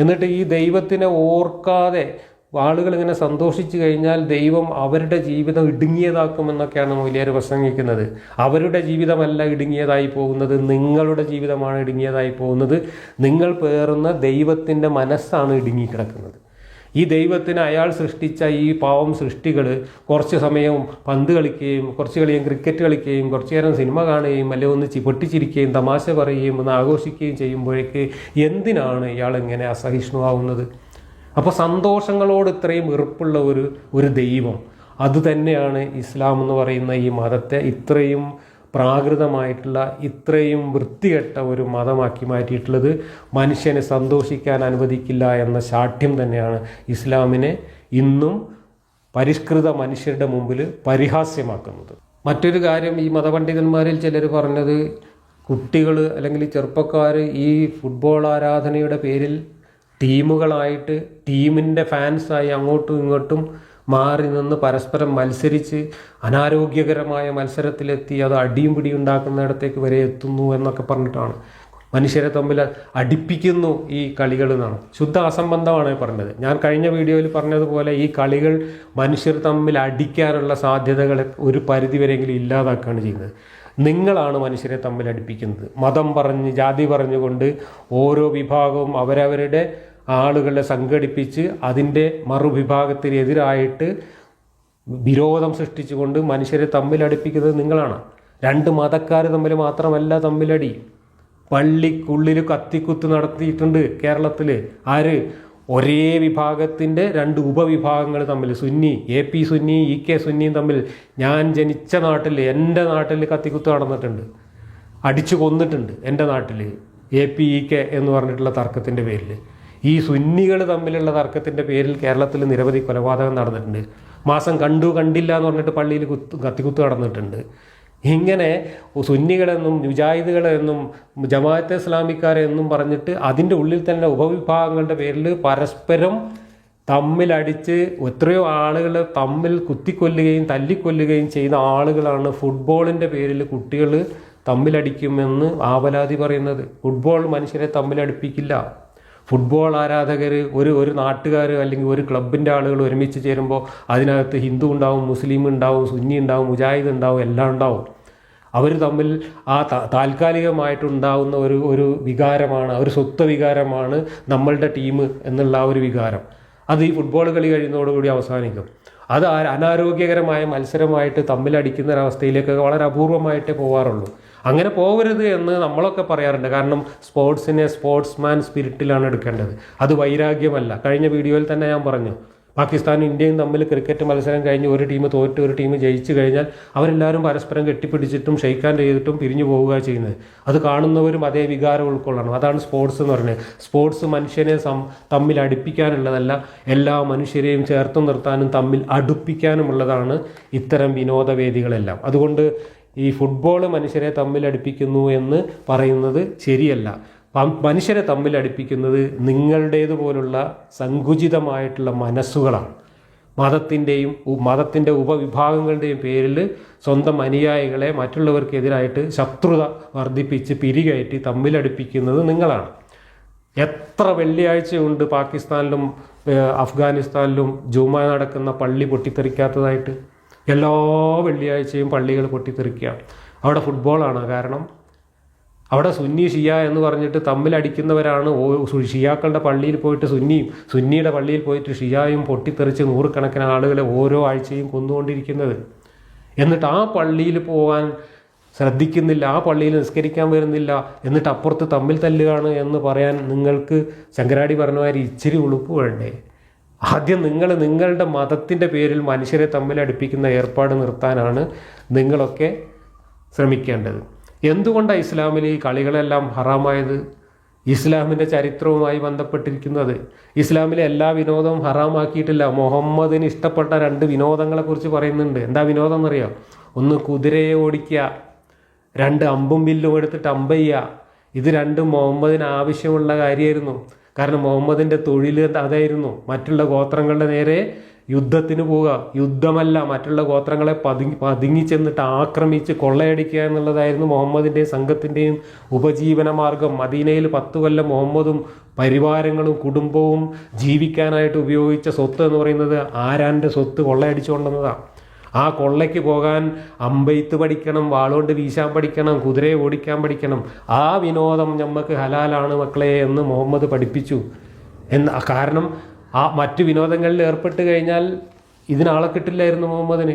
എന്നിട്ട് ഈ ദൈവത്തിനെ ഓർക്കാതെ ആളുകൾ ഇങ്ങനെ സന്തോഷിച്ചു കഴിഞ്ഞാൽ ദൈവം അവരുടെ ജീവിതം ഇടുങ്ങിയതാക്കുമെന്നൊക്കെയാണ് മൊലിയാർ പ്രസംഗിക്കുന്നത്. അവരുടെ ജീവിതമല്ല ഇടുങ്ങിയതായി പോകുന്നത് നിങ്ങളുടെ ജീവിതമാണ് ഇടുങ്ങിയതായി പോകുന്നത്. നിങ്ങൾ പേറുന്ന ദൈവത്തിന്റെ മനസ്സാണ് ഇടുങ്ങിക്കിടക്കുന്നത്. ഈ ദൈവത്തിന് അയാൾ സൃഷ്ടിച്ച ഈ പാവം സൃഷ്ടികൾ കുറച്ച് സമയം പന്ത് കളിക്കുകയും കുറച്ച് കളിയും ക്രിക്കറ്റ് കളിക്കുകയും കുറച്ച് നേരം സിനിമ കാണുകയും അല്ലെങ്കിൽ ഒന്ന് പൊട്ടിച്ചിരിക്കുകയും തമാശ പറയുകയും ഒന്ന് ആഘോഷിക്കുകയും ചെയ്യുമ്പോഴേക്ക് എന്തിനാണ് ഇയാൾ ഇങ്ങനെ അസഹിഷ്ണുവാകുന്നത് അപ്പോൾ സന്തോഷങ്ങളോട് ഇത്രയും വെറുപ്പുള്ള ഒരു ഒരു ദൈവം. അതുതന്നെയാണ് ഇസ്ലാം എന്ന് പറയുന്ന ഈ മതത്തെ ഇത്രയും പ്രാകൃതമായിട്ടുള്ള ഇത്രയും വൃത്തികെട്ട ഒരു മതമാക്കി മാറ്റിയിട്ടുള്ളത് മനുഷ്യനെ സന്തോഷിക്കാൻ അനുവദിക്കില്ല എന്ന ശാഠ്യം തന്നെയാണ് ഇസ്ലാമിനെ ഇന്നും പരിഷ്കൃത മനുഷ്യരുടെ മുമ്പിൽ പരിഹാസ്യമാക്കുന്നത്. മറ്റൊരു കാര്യം ഈ മതപണ്ഡിതന്മാരിൽ ചിലർ പറഞ്ഞത് കുട്ടികൾ അല്ലെങ്കിൽ ചെറുപ്പക്കാർ ഈ ഫുട്ബോൾ ആരാധനയുടെ പേരിൽ ടീമുകളായിട്ട് ടീമിന്റെ ഫാൻസായി അങ്ങോട്ടും ഇങ്ങോട്ടും മാറി നിന്ന് പരസ്പരം മത്സരിച്ച് അനാരോഗ്യകരമായ മത്സരത്തിലെത്തി അത് അടിയും പിടിയും ഉണ്ടാക്കുന്നിടത്തേക്ക് വരെ എത്തുന്നു എന്നൊക്കെ പറഞ്ഞിട്ടാണ്. മനുഷ്യരെ തമ്മിൽ അടിപ്പിക്കുന്നു ഈ കളികൾ എന്നാണ്. ശുദ്ധ അസംബന്ധമാണ് പറഞ്ഞത്. ഞാൻ കഴിഞ്ഞ വീഡിയോയിൽ പറഞ്ഞതുപോലെ ഈ കളികൾ മനുഷ്യർ തമ്മിൽ അടിക്കാനുള്ള സാധ്യതകൾ ഒരു പരിധിവരെങ്കിലും ഇല്ലാതാക്കുകയാണ് ചെയ്യുന്നത്. നിങ്ങളാണ് മനുഷ്യരെ തമ്മിൽ അടിപ്പിക്കുന്നത്. മതം പറഞ്ഞ് ജാതി പറഞ്ഞുകൊണ്ട് ഓരോ വിഭാഗവും അവരവരുടെ ആളുകളെ സംഘടിപ്പിച്ച് അതിന്റെ മറുവിഭാഗത്തിനെതിരായിട്ട് വിരോധം സൃഷ്ടിച്ചുകൊണ്ട് മനുഷ്യരെ തമ്മിലടിപ്പിക്കുന്നത് നിങ്ങളാണ്. രണ്ട് മതക്കാർ തമ്മിൽ മാത്രമല്ല തമ്മിലടി. പള്ളിക്കുള്ളിൽ കത്തിക്കുത്ത് നടത്തിയിട്ടുണ്ട് കേരളത്തിൽ ആര്? ഒരേ വിഭാഗത്തിന്റെ രണ്ട് ഉപവിഭാഗങ്ങൾ തമ്മിൽ Sunni A P Sunni E K സുന്നിയും തമ്മിൽ. ഞാൻ ജനിച്ച നാട്ടിൽ എന്റെ നാട്ടിൽ കത്തിക്കുത്ത് നടന്നിട്ടുണ്ട്. അടിച്ചു കൊന്നിട്ടുണ്ട് എന്റെ നാട്ടിൽ എ പി ഇ കെ എന്ന് പറഞ്ഞിട്ടുള്ള തർക്കത്തിന്റെ പേരിൽ ഈ സുന്നികൾ തമ്മിലുള്ള തർക്കത്തിന്റെ പേരിൽ കേരളത്തിൽ നിരവധി കൊലപാതകം നടന്നിട്ടുണ്ട്. മാസം കണ്ടു കണ്ടില്ല എന്ന് പറഞ്ഞിട്ട് പള്ളിയിൽ കുത്ത് കത്തിക്കുത്ത് നടന്നിട്ടുണ്ട്. ഇങ്ങനെ സുന്നികളെന്നും മുജാഹിദുകളെന്നും ജമാഅത്തെ ഇസ്ലാമിക്കാരെന്നും പറഞ്ഞിട്ട് അതിന്റെ ഉള്ളിൽ തന്നെ ഉപവിഭാഗങ്ങളുടെ പേരിൽ പരസ്പരം തമ്മിലടിച്ച് എത്രയോ ആളുകൾ തമ്മിൽ കുത്തിക്കൊല്ലുകയും തല്ലിക്കൊല്ലുകയും ചെയ്യുന്ന ആളുകളാണ് ഫുട്ബോളിന്റെ പേരിൽ കുട്ടികൾ തമ്മിലടിക്കുമെന്ന് ആവലാതി പറയുന്നത്. ഫുട്ബോൾ മനുഷ്യരെ തമ്മിലടുപ്പിക്കില്ല. ഫുട്ബോൾ ആരാധകർ ഒരു ഒരു നാട്ടുകാർ അല്ലെങ്കിൽ ഒരു ക്ലബിന്റെ ആളുകൾ ഒരുമിച്ച് ചേരുമ്പോൾ അതിനകത്ത് ഹിന്ദു ഉണ്ടാവും മുസ്ലിം ഉണ്ടാവും സുന്നി ഉണ്ടാവും മുജാഹിദ് ഉണ്ടാവും എല്ലാം ഉണ്ടാവും. അവർ തമ്മിൽ ആ താൽക്കാലികമായിട്ടുണ്ടാവുന്ന ഒരു ഒരു വികാരമാണ് ഒരു സ്വത്വ വികാരമാണ് നമ്മളുടെ ടീം എന്നുള്ള ആ ഒരു വികാരം. അത് ഈ ഫുട്ബോൾ കളി കഴിയുന്നതോടുകൂടി അവസാനിക്കും. അത് അനാരോഗ്യകരമായ മത്സരമായിട്ട് തമ്മിലടിക്കുന്ന ഒരവസ്ഥയിലേക്കൊക്കെ വളരെ അപൂർവമായിട്ടേ പോവാറുള്ളൂ. അങ്ങനെ പോകരുത് എന്ന് നമ്മളൊക്കെ പറയാറുണ്ട്. കാരണം സ്പോർട്സിനെ സ്പോർട്സ്മാൻ സ്പിരിറ്റിലാണ് എടുക്കേണ്ടത്. അത് വൈരാഗ്യമല്ല. കഴിഞ്ഞ വീഡിയോയിൽ തന്നെ ഞാൻ പറഞ്ഞു. പാകിസ്ഥാനും ഇന്ത്യയും തമ്മിൽ ക്രിക്കറ്റ് മത്സരം കഴിഞ്ഞ് ഒരു ടീം തോറ്റ് ഒരു ടീം ജയിച്ചു കഴിഞ്ഞാൽ അവരെല്ലാവരും പരസ്പരം കെട്ടിപ്പിടിച്ചിട്ടും ഷെയ്ക്കാൻ ചെയ്തിട്ടും പിരിഞ്ഞു പോവുക ചെയ്യുന്നത്. അത് കാണുന്നവരും അതേ വികാരം ഉൾക്കൊള്ളണം. അതാണ് സ്പോർട്സ് എന്ന് പറയുന്നത്. സ്പോർട്സ് മനുഷ്യനെ സം തമ്മിൽ അടുപ്പിക്കാനുള്ളതല്ല എല്ലാ മനുഷ്യരെയും ചേർത്ത് നിർത്താനും തമ്മിൽ അടുപ്പിക്കാനുമുള്ളതാണ് ഇത്തരം വിനോദവേദികളെല്ലാം. അതുകൊണ്ട് ഈ ഫുട്ബോൾ മനുഷ്യരെ തമ്മിലടുപ്പിക്കുന്നു എന്ന് പറയുന്നത് ശരിയല്ല. മനുഷ്യരെ തമ്മിലടുപ്പിക്കുന്നത് നിങ്ങളുടേതുപോലുള്ള സങ്കുചിതമായിട്ടുള്ള മനസ്സുകളാണ്. മതത്തിന്റെയും മതത്തിന്റെ ഉപവിഭാഗങ്ങളുടെയും പേരിൽ സ്വന്തം അനുയായികളെ മറ്റുള്ളവർക്കെതിരായിട്ട് ശത്രുത വർദ്ധിപ്പിച്ച് പിരികയറ്റി തമ്മിലടുപ്പിക്കുന്നത് നിങ്ങളാണ്. എത്ര വെള്ളിയാഴ്ചയുണ്ട് പാകിസ്ഥാനിലും അഫ്ഗാനിസ്ഥാനിലും ജുമ നടക്കുന്ന പള്ളി പൊട്ടിത്തെറിക്കാത്തതായിട്ട്? എല്ലാ വെള്ളിയാഴ്ചയും പള്ളികൾ പൊട്ടിത്തെറിക്കുക. അവിടെ ഫുട്ബോളാണ് കാരണം. അവിടെ സുന്നി ഷിയ എന്ന് പറഞ്ഞിട്ട് തമ്മിലടിക്കുന്നവരാണ്. ഷിയാക്കളുടെ പള്ളിയിൽ പോയിട്ട് സുന്നിയും സുന്നിയുടെ പള്ളിയിൽ പോയിട്ട് ഷിയായും പൊട്ടിത്തെറിച്ച് നൂറുകണക്കിന് ആളുകളെ ഓരോ ആഴ്ചയും കൊന്നുകൊണ്ടിരിക്കുന്നത്. എന്നിട്ട് ആ പള്ളിയിൽ പോകാൻ ശ്രദ്ധിക്കുന്നില്ല ആ പള്ളിയിൽ നിസ്കരിക്കാൻ വരുന്നില്ല എന്നിട്ട് അപ്പുറത്ത് തമ്മിൽ തല്ലുകയാണ് എന്ന് പറയാൻ നിങ്ങൾക്ക് ശങ്കരാടി പറഞ്ഞമാതിരി ഇച്ചിരി ഉളുപ്പ് വേണ്ടേ? ആദ്യം നിങ്ങൾ നിങ്ങളുടെ മതത്തിന്റെ പേരിൽ മനുഷ്യരെ തമ്മിൽ അടുപ്പിക്കുന്ന ഏർപ്പാട് നിർത്താനാണ് നിങ്ങളൊക്കെ ശ്രമിക്കേണ്ടത്. എന്തുകൊണ്ടാണ് ഇസ്ലാമിൽ ഈ കളികളെല്ലാം ഹറാമായത്? ഇസ്ലാമിന്റെ ചരിത്രവുമായി ബന്ധപ്പെട്ടിരിക്കുന്നത് ഇസ്ലാമിലെ എല്ലാ വിനോദവും ഹറാമാക്കിയിട്ടില്ല. മുഹമ്മദിന് ഇഷ്ടപ്പെട്ട രണ്ട് വിനോദങ്ങളെക്കുറിച്ച് പറയുന്നുണ്ട്. എന്താ വിനോദം എന്നറിയാം? ഒന്ന് കുതിരയെ ഓടിക്കുക രണ്ട് അമ്പും വില്ലും എടുത്തിട്ട് അമ്പയ്യ ഇത് രണ്ടും മുഹമ്മദിന് ആവശ്യമുള്ള കാര്യമായിരുന്നു. കാരണം മുഹമ്മദിന്റെ തൊഴിൽ അതായിരുന്നു. മറ്റുള്ള ഗോത്രങ്ങളുടെ നേരെ യുദ്ധത്തിന് പോവുക. യുദ്ധമല്ല മറ്റുള്ള ഗോത്രങ്ങളെ പതുങ്ങി പതുങ്ങി ചെന്നിട്ട് ആക്രമിച്ച് കൊള്ളയടിക്കുക എന്നുള്ളതായിരുന്നു മുഹമ്മദിന്റെയും സംഘത്തിന്റെയും ഉപജീവന മാർഗം. മദീനയിൽ പത്ത് കൊല്ലം മുഹമ്മദും പരിവാരങ്ങളും കുടുംബവും ജീവിക്കാനായിട്ട് ഉപയോഗിച്ച സ്വത്ത് എന്ന് പറയുന്നത് ആരാന്റെ സ്വത്ത് കൊള്ളയടിച്ചുകൊണ്ടുവന്നതാണ് ആ കൊള്ളയ്ക്ക് പോകാൻ അമ്പെയ്ത്ത് പഠിക്കണം വാളുകൊണ്ട് വീശാൻ പഠിക്കണം കുതിരയെ ഓടിക്കാൻ പഠിക്കണം. ആ വിനോദം നമുക്ക് ഹലാലാണ് മക്കളെ എന്ന് മുഹമ്മദ് പഠിപ്പിച്ചു. എന്ന കാരണം ആ മറ്റു വിനോദങ്ങളിൽ ഏർപ്പെട്ട് കഴിഞ്ഞാൽ ഇതിനാളെ കിട്ടില്ലായിരുന്നു മുഹമ്മദിന്.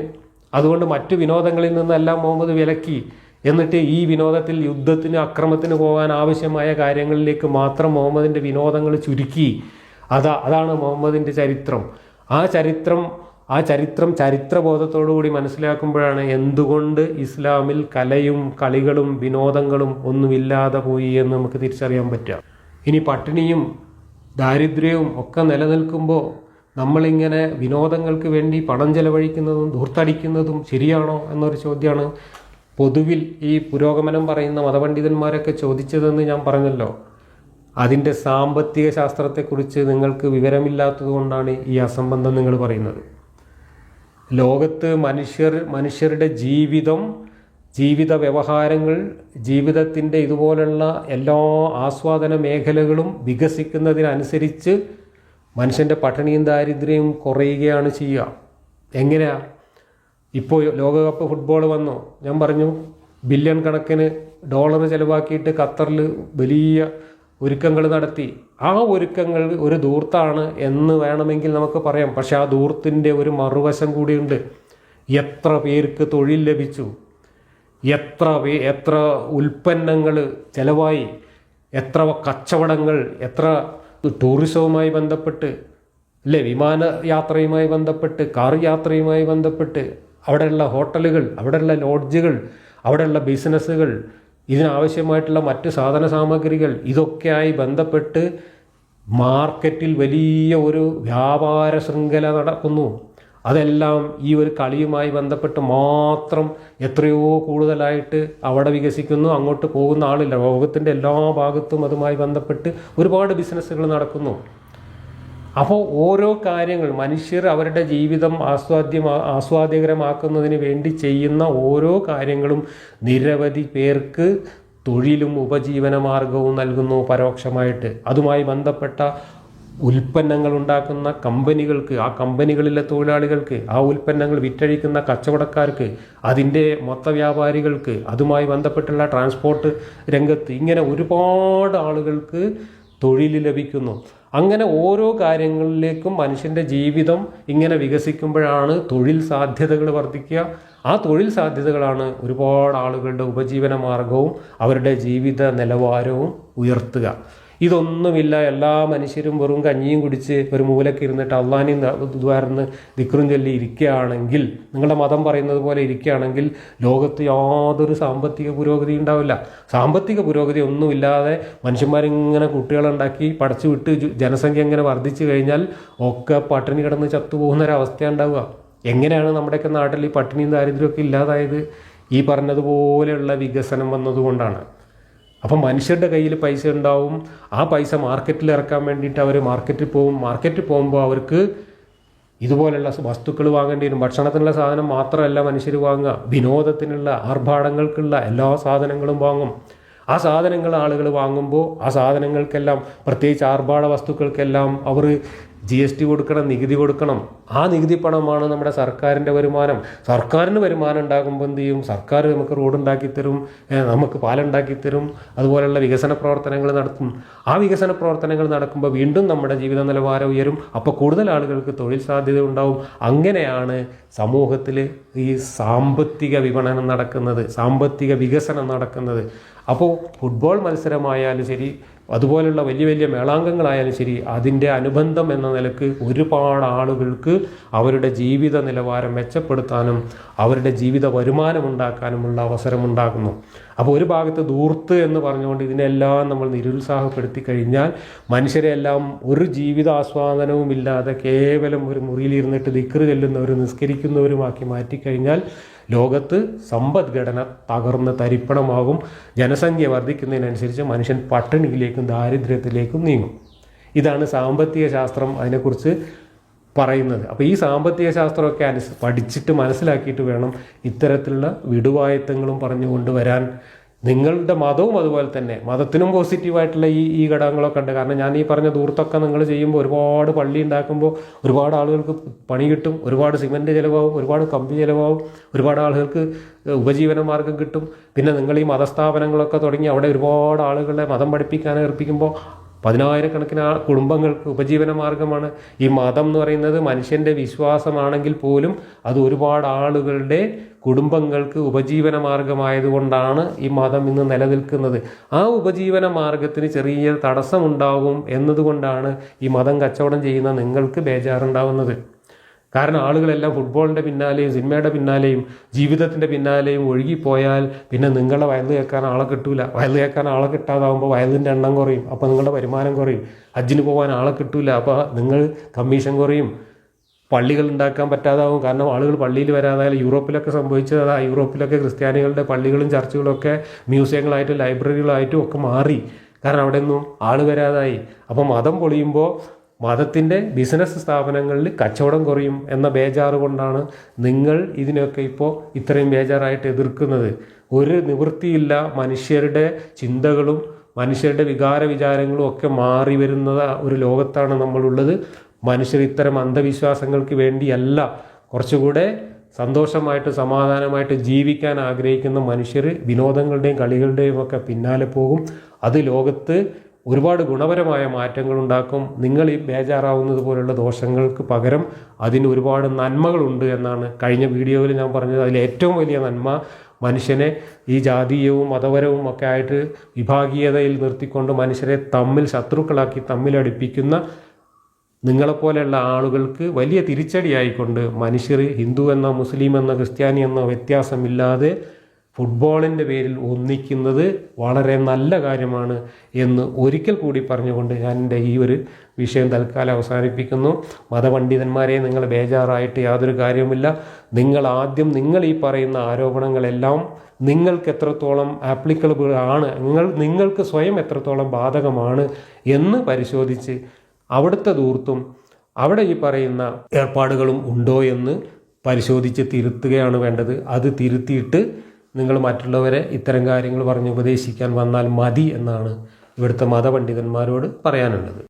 അതുകൊണ്ട് മറ്റു വിനോദങ്ങളിൽ നിന്നെല്ലാം മുഹമ്മദ് വിലക്കി. എന്നിട്ട് ഈ വിനോദത്തിൽ യുദ്ധത്തിന് അക്രമത്തിന് പോകാൻ ആവശ്യമായ കാര്യങ്ങളിലേക്ക് മാത്രം മുഹമ്മദിന്റെ വിനോദങ്ങൾ ചുരുക്കി. അതാ അതാണ് മുഹമ്മദിന്റെ ചരിത്രം. ആ ചരിത്രം ആ ചരിത്രം ചരിത്രബോധത്തോടു കൂടി മനസ്സിലാക്കുമ്പോഴാണ് എന്തുകൊണ്ട് ഇസ്ലാമിൽ കലയും കളികളും വിനോദങ്ങളും ഒന്നുമില്ലാതെ പോയി എന്ന് നമുക്ക് തിരിച്ചറിയാൻ പറ്റുക. ഇനി പട്ടിണിയും ദാരിദ്ര്യവും ഒക്കെ നിലനിൽക്കുമ്പോൾ നമ്മളിങ്ങനെ വിനോദങ്ങൾക്ക് വേണ്ടി പണം ചെലവഴിക്കുന്നതും ധൂർത്തടിക്കുന്നതും ശരിയാണോ എന്നൊരു ചോദ്യമാണ് പൊതുവിൽ ഈ പുരോഗമനം പറയുന്ന മതപണ്ഡിതന്മാരൊക്കെ ചോദിച്ചതെന്ന് ഞാൻ പറഞ്ഞല്ലോ. അതിന്റെ സാമ്പത്തിക ശാസ്ത്രത്തെക്കുറിച്ച് നിങ്ങൾക്ക് വിവരമില്ലാത്തത് കൊണ്ടാണ് ഈ അസംബന്ധം നിങ്ങൾ പറയുന്നത്. ലോകത്ത് മനുഷ്യർ മനുഷ്യരുടെ ജീവിതം ജീവിത വ്യവഹാരങ്ങൾ ജീവിതത്തിന്റെ ഇതുപോലുള്ള എല്ലാ ആസ്വാദന മേഖലകളും വികസിക്കുന്നതിനനുസരിച്ച് മനുഷ്യന്റെ പട്ടിണിയും ദാരിദ്ര്യവും കുറയുകയാണ് ചെയ്യുക. എങ്ങനെയാ? ഇപ്പോൾ ലോകകപ്പ് ഫുട്ബോൾ വന്നു. ഞാൻ പറഞ്ഞു ബില്യൺ കണക്കിന് ഡോളർ ചിലവാക്കിയിട്ട് ഖത്തറിൽ വലിയ ഒരുക്കങ്ങൾ നടത്തി. ആ ഒരുക്കങ്ങൾ ഒരു ദൂർത്താണ് എന്ന് വേണമെങ്കിൽ നമുക്ക് പറയാം. പക്ഷെ ആ ദൂർത്തിന്റെ ഒരു മറുവശം കൂടിയുണ്ട്. എത്ര പേർക്ക് തൊഴിൽ ലഭിച്ചു? എത്ര എത്ര ഉൽപ്പന്നങ്ങൾ ചിലവായി? എത്ര കച്ചവടങ്ങൾ? എത്ര ടൂറിസവുമായി ബന്ധപ്പെട്ട്? അല്ലേ വിമാന യാത്രയുമായി ബന്ധപ്പെട്ട്? കാർ യാത്രയുമായി ബന്ധപ്പെട്ട്? അവിടെയുള്ള ഹോട്ടലുകൾ അവിടെയുള്ള ലോഡ്ജുകൾ അവിടെയുള്ള ബിസിനസ്സുകൾ ഇതിനാവശ്യമായിട്ടുള്ള മറ്റ് സാധന സാമഗ്രികൾ ഇതൊക്കെയായി ബന്ധപ്പെട്ട് മാർക്കറ്റിൽ വലിയ ഒരു വ്യാപാര ശൃംഖല നടക്കുന്നു. അതെല്ലാം ഈ ഒരു കളിയുമായി ബന്ധപ്പെട്ട് മാത്രം എത്രയോ കൂടുതലായിട്ട് അവിടെ വികസിക്കുന്നു. അങ്ങോട്ട് പോകുന്ന ആളില്ല. ലോകത്തിന്റെ എല്ലാ ഭാഗത്തും അതുമായി ബന്ധപ്പെട്ട് ഒരുപാട് ബിസിനസ്സുകൾ നടക്കുന്നു. അപ്പോൾ ഓരോ കാര്യങ്ങൾ മനുഷ്യർ അവരുടെ ജീവിതം ആസ്വാദ്യമാ ആസ്വാദ്യകരമാക്കുന്നതിന് വേണ്ടി ചെയ്യുന്ന ഓരോ കാര്യങ്ങളും നിരവധി പേർക്ക് തൊഴിലും ഉപജീവന മാർഗവും നൽകുന്നു പരോക്ഷമായിട്ട്. അതുമായി ബന്ധപ്പെട്ട ഉൽപ്പന്നങ്ങൾ ഉണ്ടാക്കുന്ന കമ്പനികൾക്ക് ആ കമ്പനികളിലെ തൊഴിലാളികൾക്ക് ആ ഉൽപ്പന്നങ്ങൾ വിറ്റഴിക്കുന്ന കച്ചവടക്കാർക്ക് അതിന്റെ മൊത്ത വ്യാപാരികൾക്ക് അതുമായി ബന്ധപ്പെട്ടുള്ള ട്രാൻസ്പോർട്ട് രംഗത്ത് ഇങ്ങനെ ഒരുപാട് ആളുകൾക്ക് തൊഴിൽ ലഭിക്കുന്നു. അങ്ങനെ ഓരോ കാര്യങ്ങളിലേക്കും മനുഷ്യന്റെ ജീവിതം ഇങ്ങനെ വികസിക്കുമ്പോഴാണ് തൊഴിൽ സാധ്യതകൾ വർദ്ധിക്കുക. ആ തൊഴിൽ സാധ്യതകളാണ് ഒരുപാട് ആളുകളുടെ ഉപജീവന മാർഗവും അവരുടെ ജീവിത നിലവാരവും ഉയർത്തുക. ഇതൊന്നുമില്ല. എല്ലാ മനുഷ്യരും വെറും കഞ്ഞിയും കുടിച്ച് ഒരു മൂലക്ക് ഇരുന്നിട്ട് അള്ളാനി ദ്വാരന്ന് ദിക്റും ചൊല്ലി ഇരിക്കുകയാണെങ്കിൽ നിങ്ങളുടെ മതം പറയുന്നത് പോലെ ഇരിക്കുകയാണെങ്കിൽ ലോകത്ത് യാതൊരു സാമ്പത്തിക പുരോഗതി ഉണ്ടാവില്ല. സാമ്പത്തിക പുരോഗതി ഒന്നുമില്ലാതെ മനുഷ്യന്മാരിങ്ങനെ കുട്ടികളുണ്ടാക്കി പടച്ചു വിട്ട് ജനസംഖ്യ ഇങ്ങനെ വർദ്ധിച്ചു കഴിഞ്ഞാൽ ഒക്കെ പട്ടിണി കിടന്ന് ചത്തുപോകുന്ന ഒരവസ്ഥ ഉണ്ടാവുക. എങ്ങനെയാണ് നമ്മുടെയൊക്കെ നാട്ടിൽ ഈ പട്ടിണിയും ദാരിദ്ര്യമൊക്കെ ഇല്ലാതായത്? ഈ പറഞ്ഞതുപോലെയുള്ള വികസനം വന്നതുകൊണ്ടാണ്. അപ്പം മനുഷ്യരുടെ കയ്യിൽ പൈസ ഉണ്ടാവും. ആ പൈസ മാർക്കറ്റിൽ ഇറക്കാൻ വേണ്ടിയിട്ട് അവർ മാർക്കറ്റിൽ പോകും. മാർക്കറ്റിൽ പോകുമ്പോൾ അവർക്ക് ഇതുപോലെയുള്ള വസ്തുക്കൾ വാങ്ങേണ്ടി വരും. ഭക്ഷണത്തിനുള്ള സാധനം മാത്രമല്ല മനുഷ്യർ വാങ്ങുക. വിനോദത്തിനുള്ള ആർഭാടങ്ങൾക്കുള്ള എല്ലാ സാധനങ്ങളും വാങ്ങും. ആ സാധനങ്ങൾ ആളുകൾ വാങ്ങുമ്പോൾ ആ സാധനങ്ങൾക്കെല്ലാം പ്രത്യേകിച്ച് ആർഭാട വസ്തുക്കൾക്കെല്ലാം അവർ ജി എസ് ടി കൊടുക്കണം നികുതി കൊടുക്കണം. ആ നികുതി പണമാണ് നമ്മുടെ സർക്കാരിന്റെ വരുമാനം. സർക്കാരിന് വരുമാനം ഉണ്ടാകുമ്പോൾ എന്ത് ചെയ്യും? സർക്കാർ നമുക്ക് റോഡ് ഉണ്ടാക്കി തരും നമുക്ക് പാലുണ്ടാക്കി തരും അതുപോലെയുള്ള വികസന പ്രവർത്തനങ്ങൾ നടത്തും. ആ വികസന പ്രവർത്തനങ്ങൾ നടക്കുമ്പോൾ വീണ്ടും നമ്മുടെ ജീവിത നിലവാരം ഉയരും. അപ്പോൾ കൂടുതൽ ആളുകൾക്ക് തൊഴിൽ സാധ്യത ഉണ്ടാവും. അങ്ങനെയാണ് സമൂഹത്തിൽ ഈ സാമ്പത്തിക വിപണനം നടക്കുന്നത് സാമ്പത്തിക വികസനം നടക്കുന്നത്. അപ്പോൾ ഫുട്ബോൾ മത്സരമായാലും ശരി അതുപോലുള്ള വലിയ വലിയ മേളാങ്കങ്ങളായാലും ശരി അതിന്റെ അനുബന്ധം എന്ന നിലയ്ക്ക് ഒരുപാട് ആളുകൾക്ക് അവരുടെ ജീവിത നിലവാരം മെച്ചപ്പെടുത്താനും അവരുടെ ജീവിത വരുമാനം ഉണ്ടാക്കാനുമുള്ള അവസരമുണ്ടാകുന്നു. അപ്പോൾ ഒരു ഭാഗത്ത് ദൂർത്ത് എന്ന് പറഞ്ഞുകൊണ്ട് ഇതിനെല്ലാം നമ്മൾ നിരുത്സാഹപ്പെടുത്തി കഴിഞ്ഞാൽ മനുഷ്യരെ എല്ലാം ഒരു ജീവിതാസ്വാദനവും ഇല്ലാതെ കേവലം ഒരു മുറിയിലിരുന്നിട്ട് ദിക്കറ് ചെല്ലുന്നവരും നിസ്കരിക്കുന്നവരുമാക്കി മാറ്റിക്കഴിഞ്ഞാൽ ലോകത്ത് സമ്പദ്ഘടന തകർന്ന് തരിപ്പണമാകും. ജനസംഖ്യ വർദ്ധിക്കുന്നതിനനുസരിച്ച് മനുഷ്യൻ പട്ടിണിയിലേക്കും ദാരിദ്ര്യത്തിലേക്കും നീങ്ങും. ഇതാണ് സാമ്പത്തിക ശാസ്ത്രം അതിനെക്കുറിച്ച് പറയുന്നത്. അപ്പോൾ ഈ സാമ്പത്തിക ശാസ്ത്രമൊക്കെ അനുസ പഠിച്ചിട്ട് മനസ്സിലാക്കിയിട്ട് വേണം ഇത്തരത്തിലുള്ള വിടുവായത്തങ്ങളും പറഞ്ഞുകൊണ്ട് വരാൻ നിങ്ങളുടെ മതവും അതുപോലെ തന്നെ. മതത്തിനും പോസിറ്റീവായിട്ടുള്ള ഈ ഈ ഘടകങ്ങളൊക്കെ ഉണ്ട്. കാരണം ഞാൻ ഈ പറഞ്ഞ ദൂർത്തൊക്കെ നിങ്ങൾ ചെയ്യുമ്പോൾ ഒരുപാട് പള്ളി ഉണ്ടാക്കുമ്പോൾ ഒരുപാട് ആളുകൾക്ക് പണി കിട്ടും. ഒരുപാട് സിമന്റ് ചിലവാകും. ഒരുപാട് കമ്പി ചിലവാകും. ഒരുപാട് ആളുകൾക്ക് ഉപജീവന മാർഗം കിട്ടും. പിന്നെ നിങ്ങൾ ഈ മതസ്ഥാപനങ്ങളൊക്കെ തുടങ്ങി അവിടെ ഒരുപാട് ആളുകളെ മതം പഠിപ്പിക്കാൻ ഏർപ്പിക്കുമ്പോൾ പതിനായിരക്കണക്കിന് ആ കുടുംബങ്ങൾക്ക് ഉപജീവന മാർഗമാണ്. ഈ മതം എന്ന് പറയുന്നത് മനുഷ്യന്റെ വിശ്വാസമാണെങ്കിൽ പോലും അത് ഒരുപാട് ആളുകളുടെ കുടുംബങ്ങൾക്ക് ഉപജീവന മാർഗമായതുകൊണ്ടാണ് ഈ മതം ഇന്ന് നിലനിൽക്കുന്നത്. ആ ഉപജീവന മാർഗത്തിന് ചെറിയ തടസ്സമുണ്ടാകും എന്നതുകൊണ്ടാണ് ഈ മതം കച്ചവടം ചെയ്യുന്ന നിങ്ങൾക്ക് ബേജാറുണ്ടാവുന്നത്. കാരണം ആളുകളെല്ലാം ഫുട്ബോളിന്റെ പിന്നാലെയും സിനിമയുടെ പിന്നാലെയും ജീവിതത്തിന്റെ പിന്നാലെയും ഒഴുകിപ്പോയാൽ പിന്നെ നിങ്ങളെ വയൽ കേൾക്കാൻ ആളെ കിട്ടൂല. വയൽ കേൾക്കാൻ ആളെ കിട്ടാതാവുമ്പോൾ വയലിന്റെ എണ്ണം കുറയും. അപ്പോൾ നിങ്ങളുടെ വരുമാനം കുറയും. ഹജ്ജിന് പോകാൻ ആളെ കിട്ടൂല. അപ്പോൾ നിങ്ങൾ കമ്മീഷൻ കുറയും. പള്ളികൾ ഉണ്ടാക്കാൻ പറ്റാതാവും. കാരണം ആളുകൾ പള്ളിയിൽ വരാതായാലും യൂറോപ്പിലൊക്കെ സംഭവിച്ചത്. അതാ യൂറോപ്പിലൊക്കെ ക്രിസ്ത്യാനികളുടെ പള്ളികളും ചർച്ചുകളും ഒക്കെ മ്യൂസിയങ്ങളായിട്ടും ലൈബ്രറികളായിട്ടും ഒക്കെ മാറി. കാരണം അവിടെ ഒന്നും ആൾ വരാതായി. അപ്പോൾ മതം പൊളിയുമ്പോൾ മതത്തിന്റെ ബിസിനസ് സ്ഥാപനങ്ങളിൽ കച്ചവടം കുറയും എന്ന ബേജാറ് കൊണ്ടാണ് നിങ്ങൾ ഇതിനൊക്കെ ഇപ്പോൾ ഇത്രയും ബേജാറായിട്ട് എതിർക്കുന്നത്. ഒരു നിവൃത്തിയില്ല മനുഷ്യരുടെ ചിന്തകളും മനുഷ്യരുടെ വികാര വിചാരങ്ങളും ഒക്കെ മാറി വരുന്ന ഒരു ലോകത്താണ് നമ്മളുള്ളത്. മനുഷ്യർ ഇത്തരം അന്ധവിശ്വാസങ്ങൾക്ക് വേണ്ടിയല്ല കുറച്ചുകൂടെ സന്തോഷമായിട്ട് സമാധാനമായിട്ട് ജീവിക്കാൻ ആഗ്രഹിക്കുന്ന മനുഷ്യർ വിനോദങ്ങളുടെയും കളികളുടെയും ഒക്കെ പിന്നാലെ പോകും. അത് ലോകത്ത് ഒരുപാട് ഗുണപരമായ മാറ്റങ്ങൾ ഉണ്ടാക്കും നിങ്ങൾ ഈ ബേജാറാവുന്നത് പോലുള്ള ദോഷങ്ങൾക്ക് പകരം അതിന് ഒരുപാട് നന്മകളുണ്ട് എന്നാണ് കഴിഞ്ഞ വീഡിയോയിൽ ഞാൻ പറഞ്ഞത്. അതിൽ ഏറ്റവും വലിയ നന്മ മനുഷ്യനെ ഈ ജാതീയവും മതപരവും ഒക്കെ ആയിട്ട് വിഭാഗീയതയിൽ നിർത്തിക്കൊണ്ട് മനുഷ്യരെ തമ്മിൽ ശത്രുക്കളാക്കി തമ്മിലടിപ്പിക്കുന്ന നിങ്ങളെപ്പോലെയുള്ള ആളുകൾക്ക് വലിയ തിരിച്ചടിയായിക്കൊണ്ട് മനുഷ്യർ ഹിന്ദു എന്നോ മുസ്ലിം എന്നോ ക്രിസ്ത്യാനി എന്നോ വ്യത്യാസമില്ലാതെ ഫുട്ബോളിന്റെ പേരിൽ ഒന്നിക്കുന്നത് വളരെ നല്ല കാര്യമാണ് എന്ന് ഒരിക്കൽ കൂടി പറഞ്ഞുകൊണ്ട് ഞാൻ എന്റെ ഈ ഒരു വിഷയം തൽക്കാലം അവസാനിപ്പിക്കുന്നു. മതപണ്ഡിതന്മാരെ നിങ്ങൾ ബേജാറായിട്ട് യാതൊരു കാര്യവുമില്ല. നിങ്ങൾ ആദ്യം നിങ്ങൾ ഈ പറയുന്ന ആരോപണങ്ങളെല്ലാം നിങ്ങൾക്ക് എത്രത്തോളം ആപ്ലിക്കബിൾ ആണ് നിങ്ങൾ നിങ്ങൾക്ക് സ്വയം എത്രത്തോളം ബാധകമാണ് എന്ന് പരിശോധിച്ച് അവിടുത്തെ ദൂർത്തും അവിടെ ഈ പറയുന്ന ഏർപ്പാടുകളും ഉണ്ടോ എന്ന് പരിശോധിച്ച് തിരുത്തുകയാണ് വേണ്ടത്. അത് തിരുത്തിയിട്ട് നിങ്ങൾ മറ്റുള്ളവരെ ഇത്തരം കാര്യങ്ങൾ പറഞ്ഞ് ഉപദേശിക്കാൻ വന്നാൽ മതി എന്നാണ് ഇവിടുത്തെ മതപണ്ഡിതന്മാരോട് പറയാനുള്ളത്.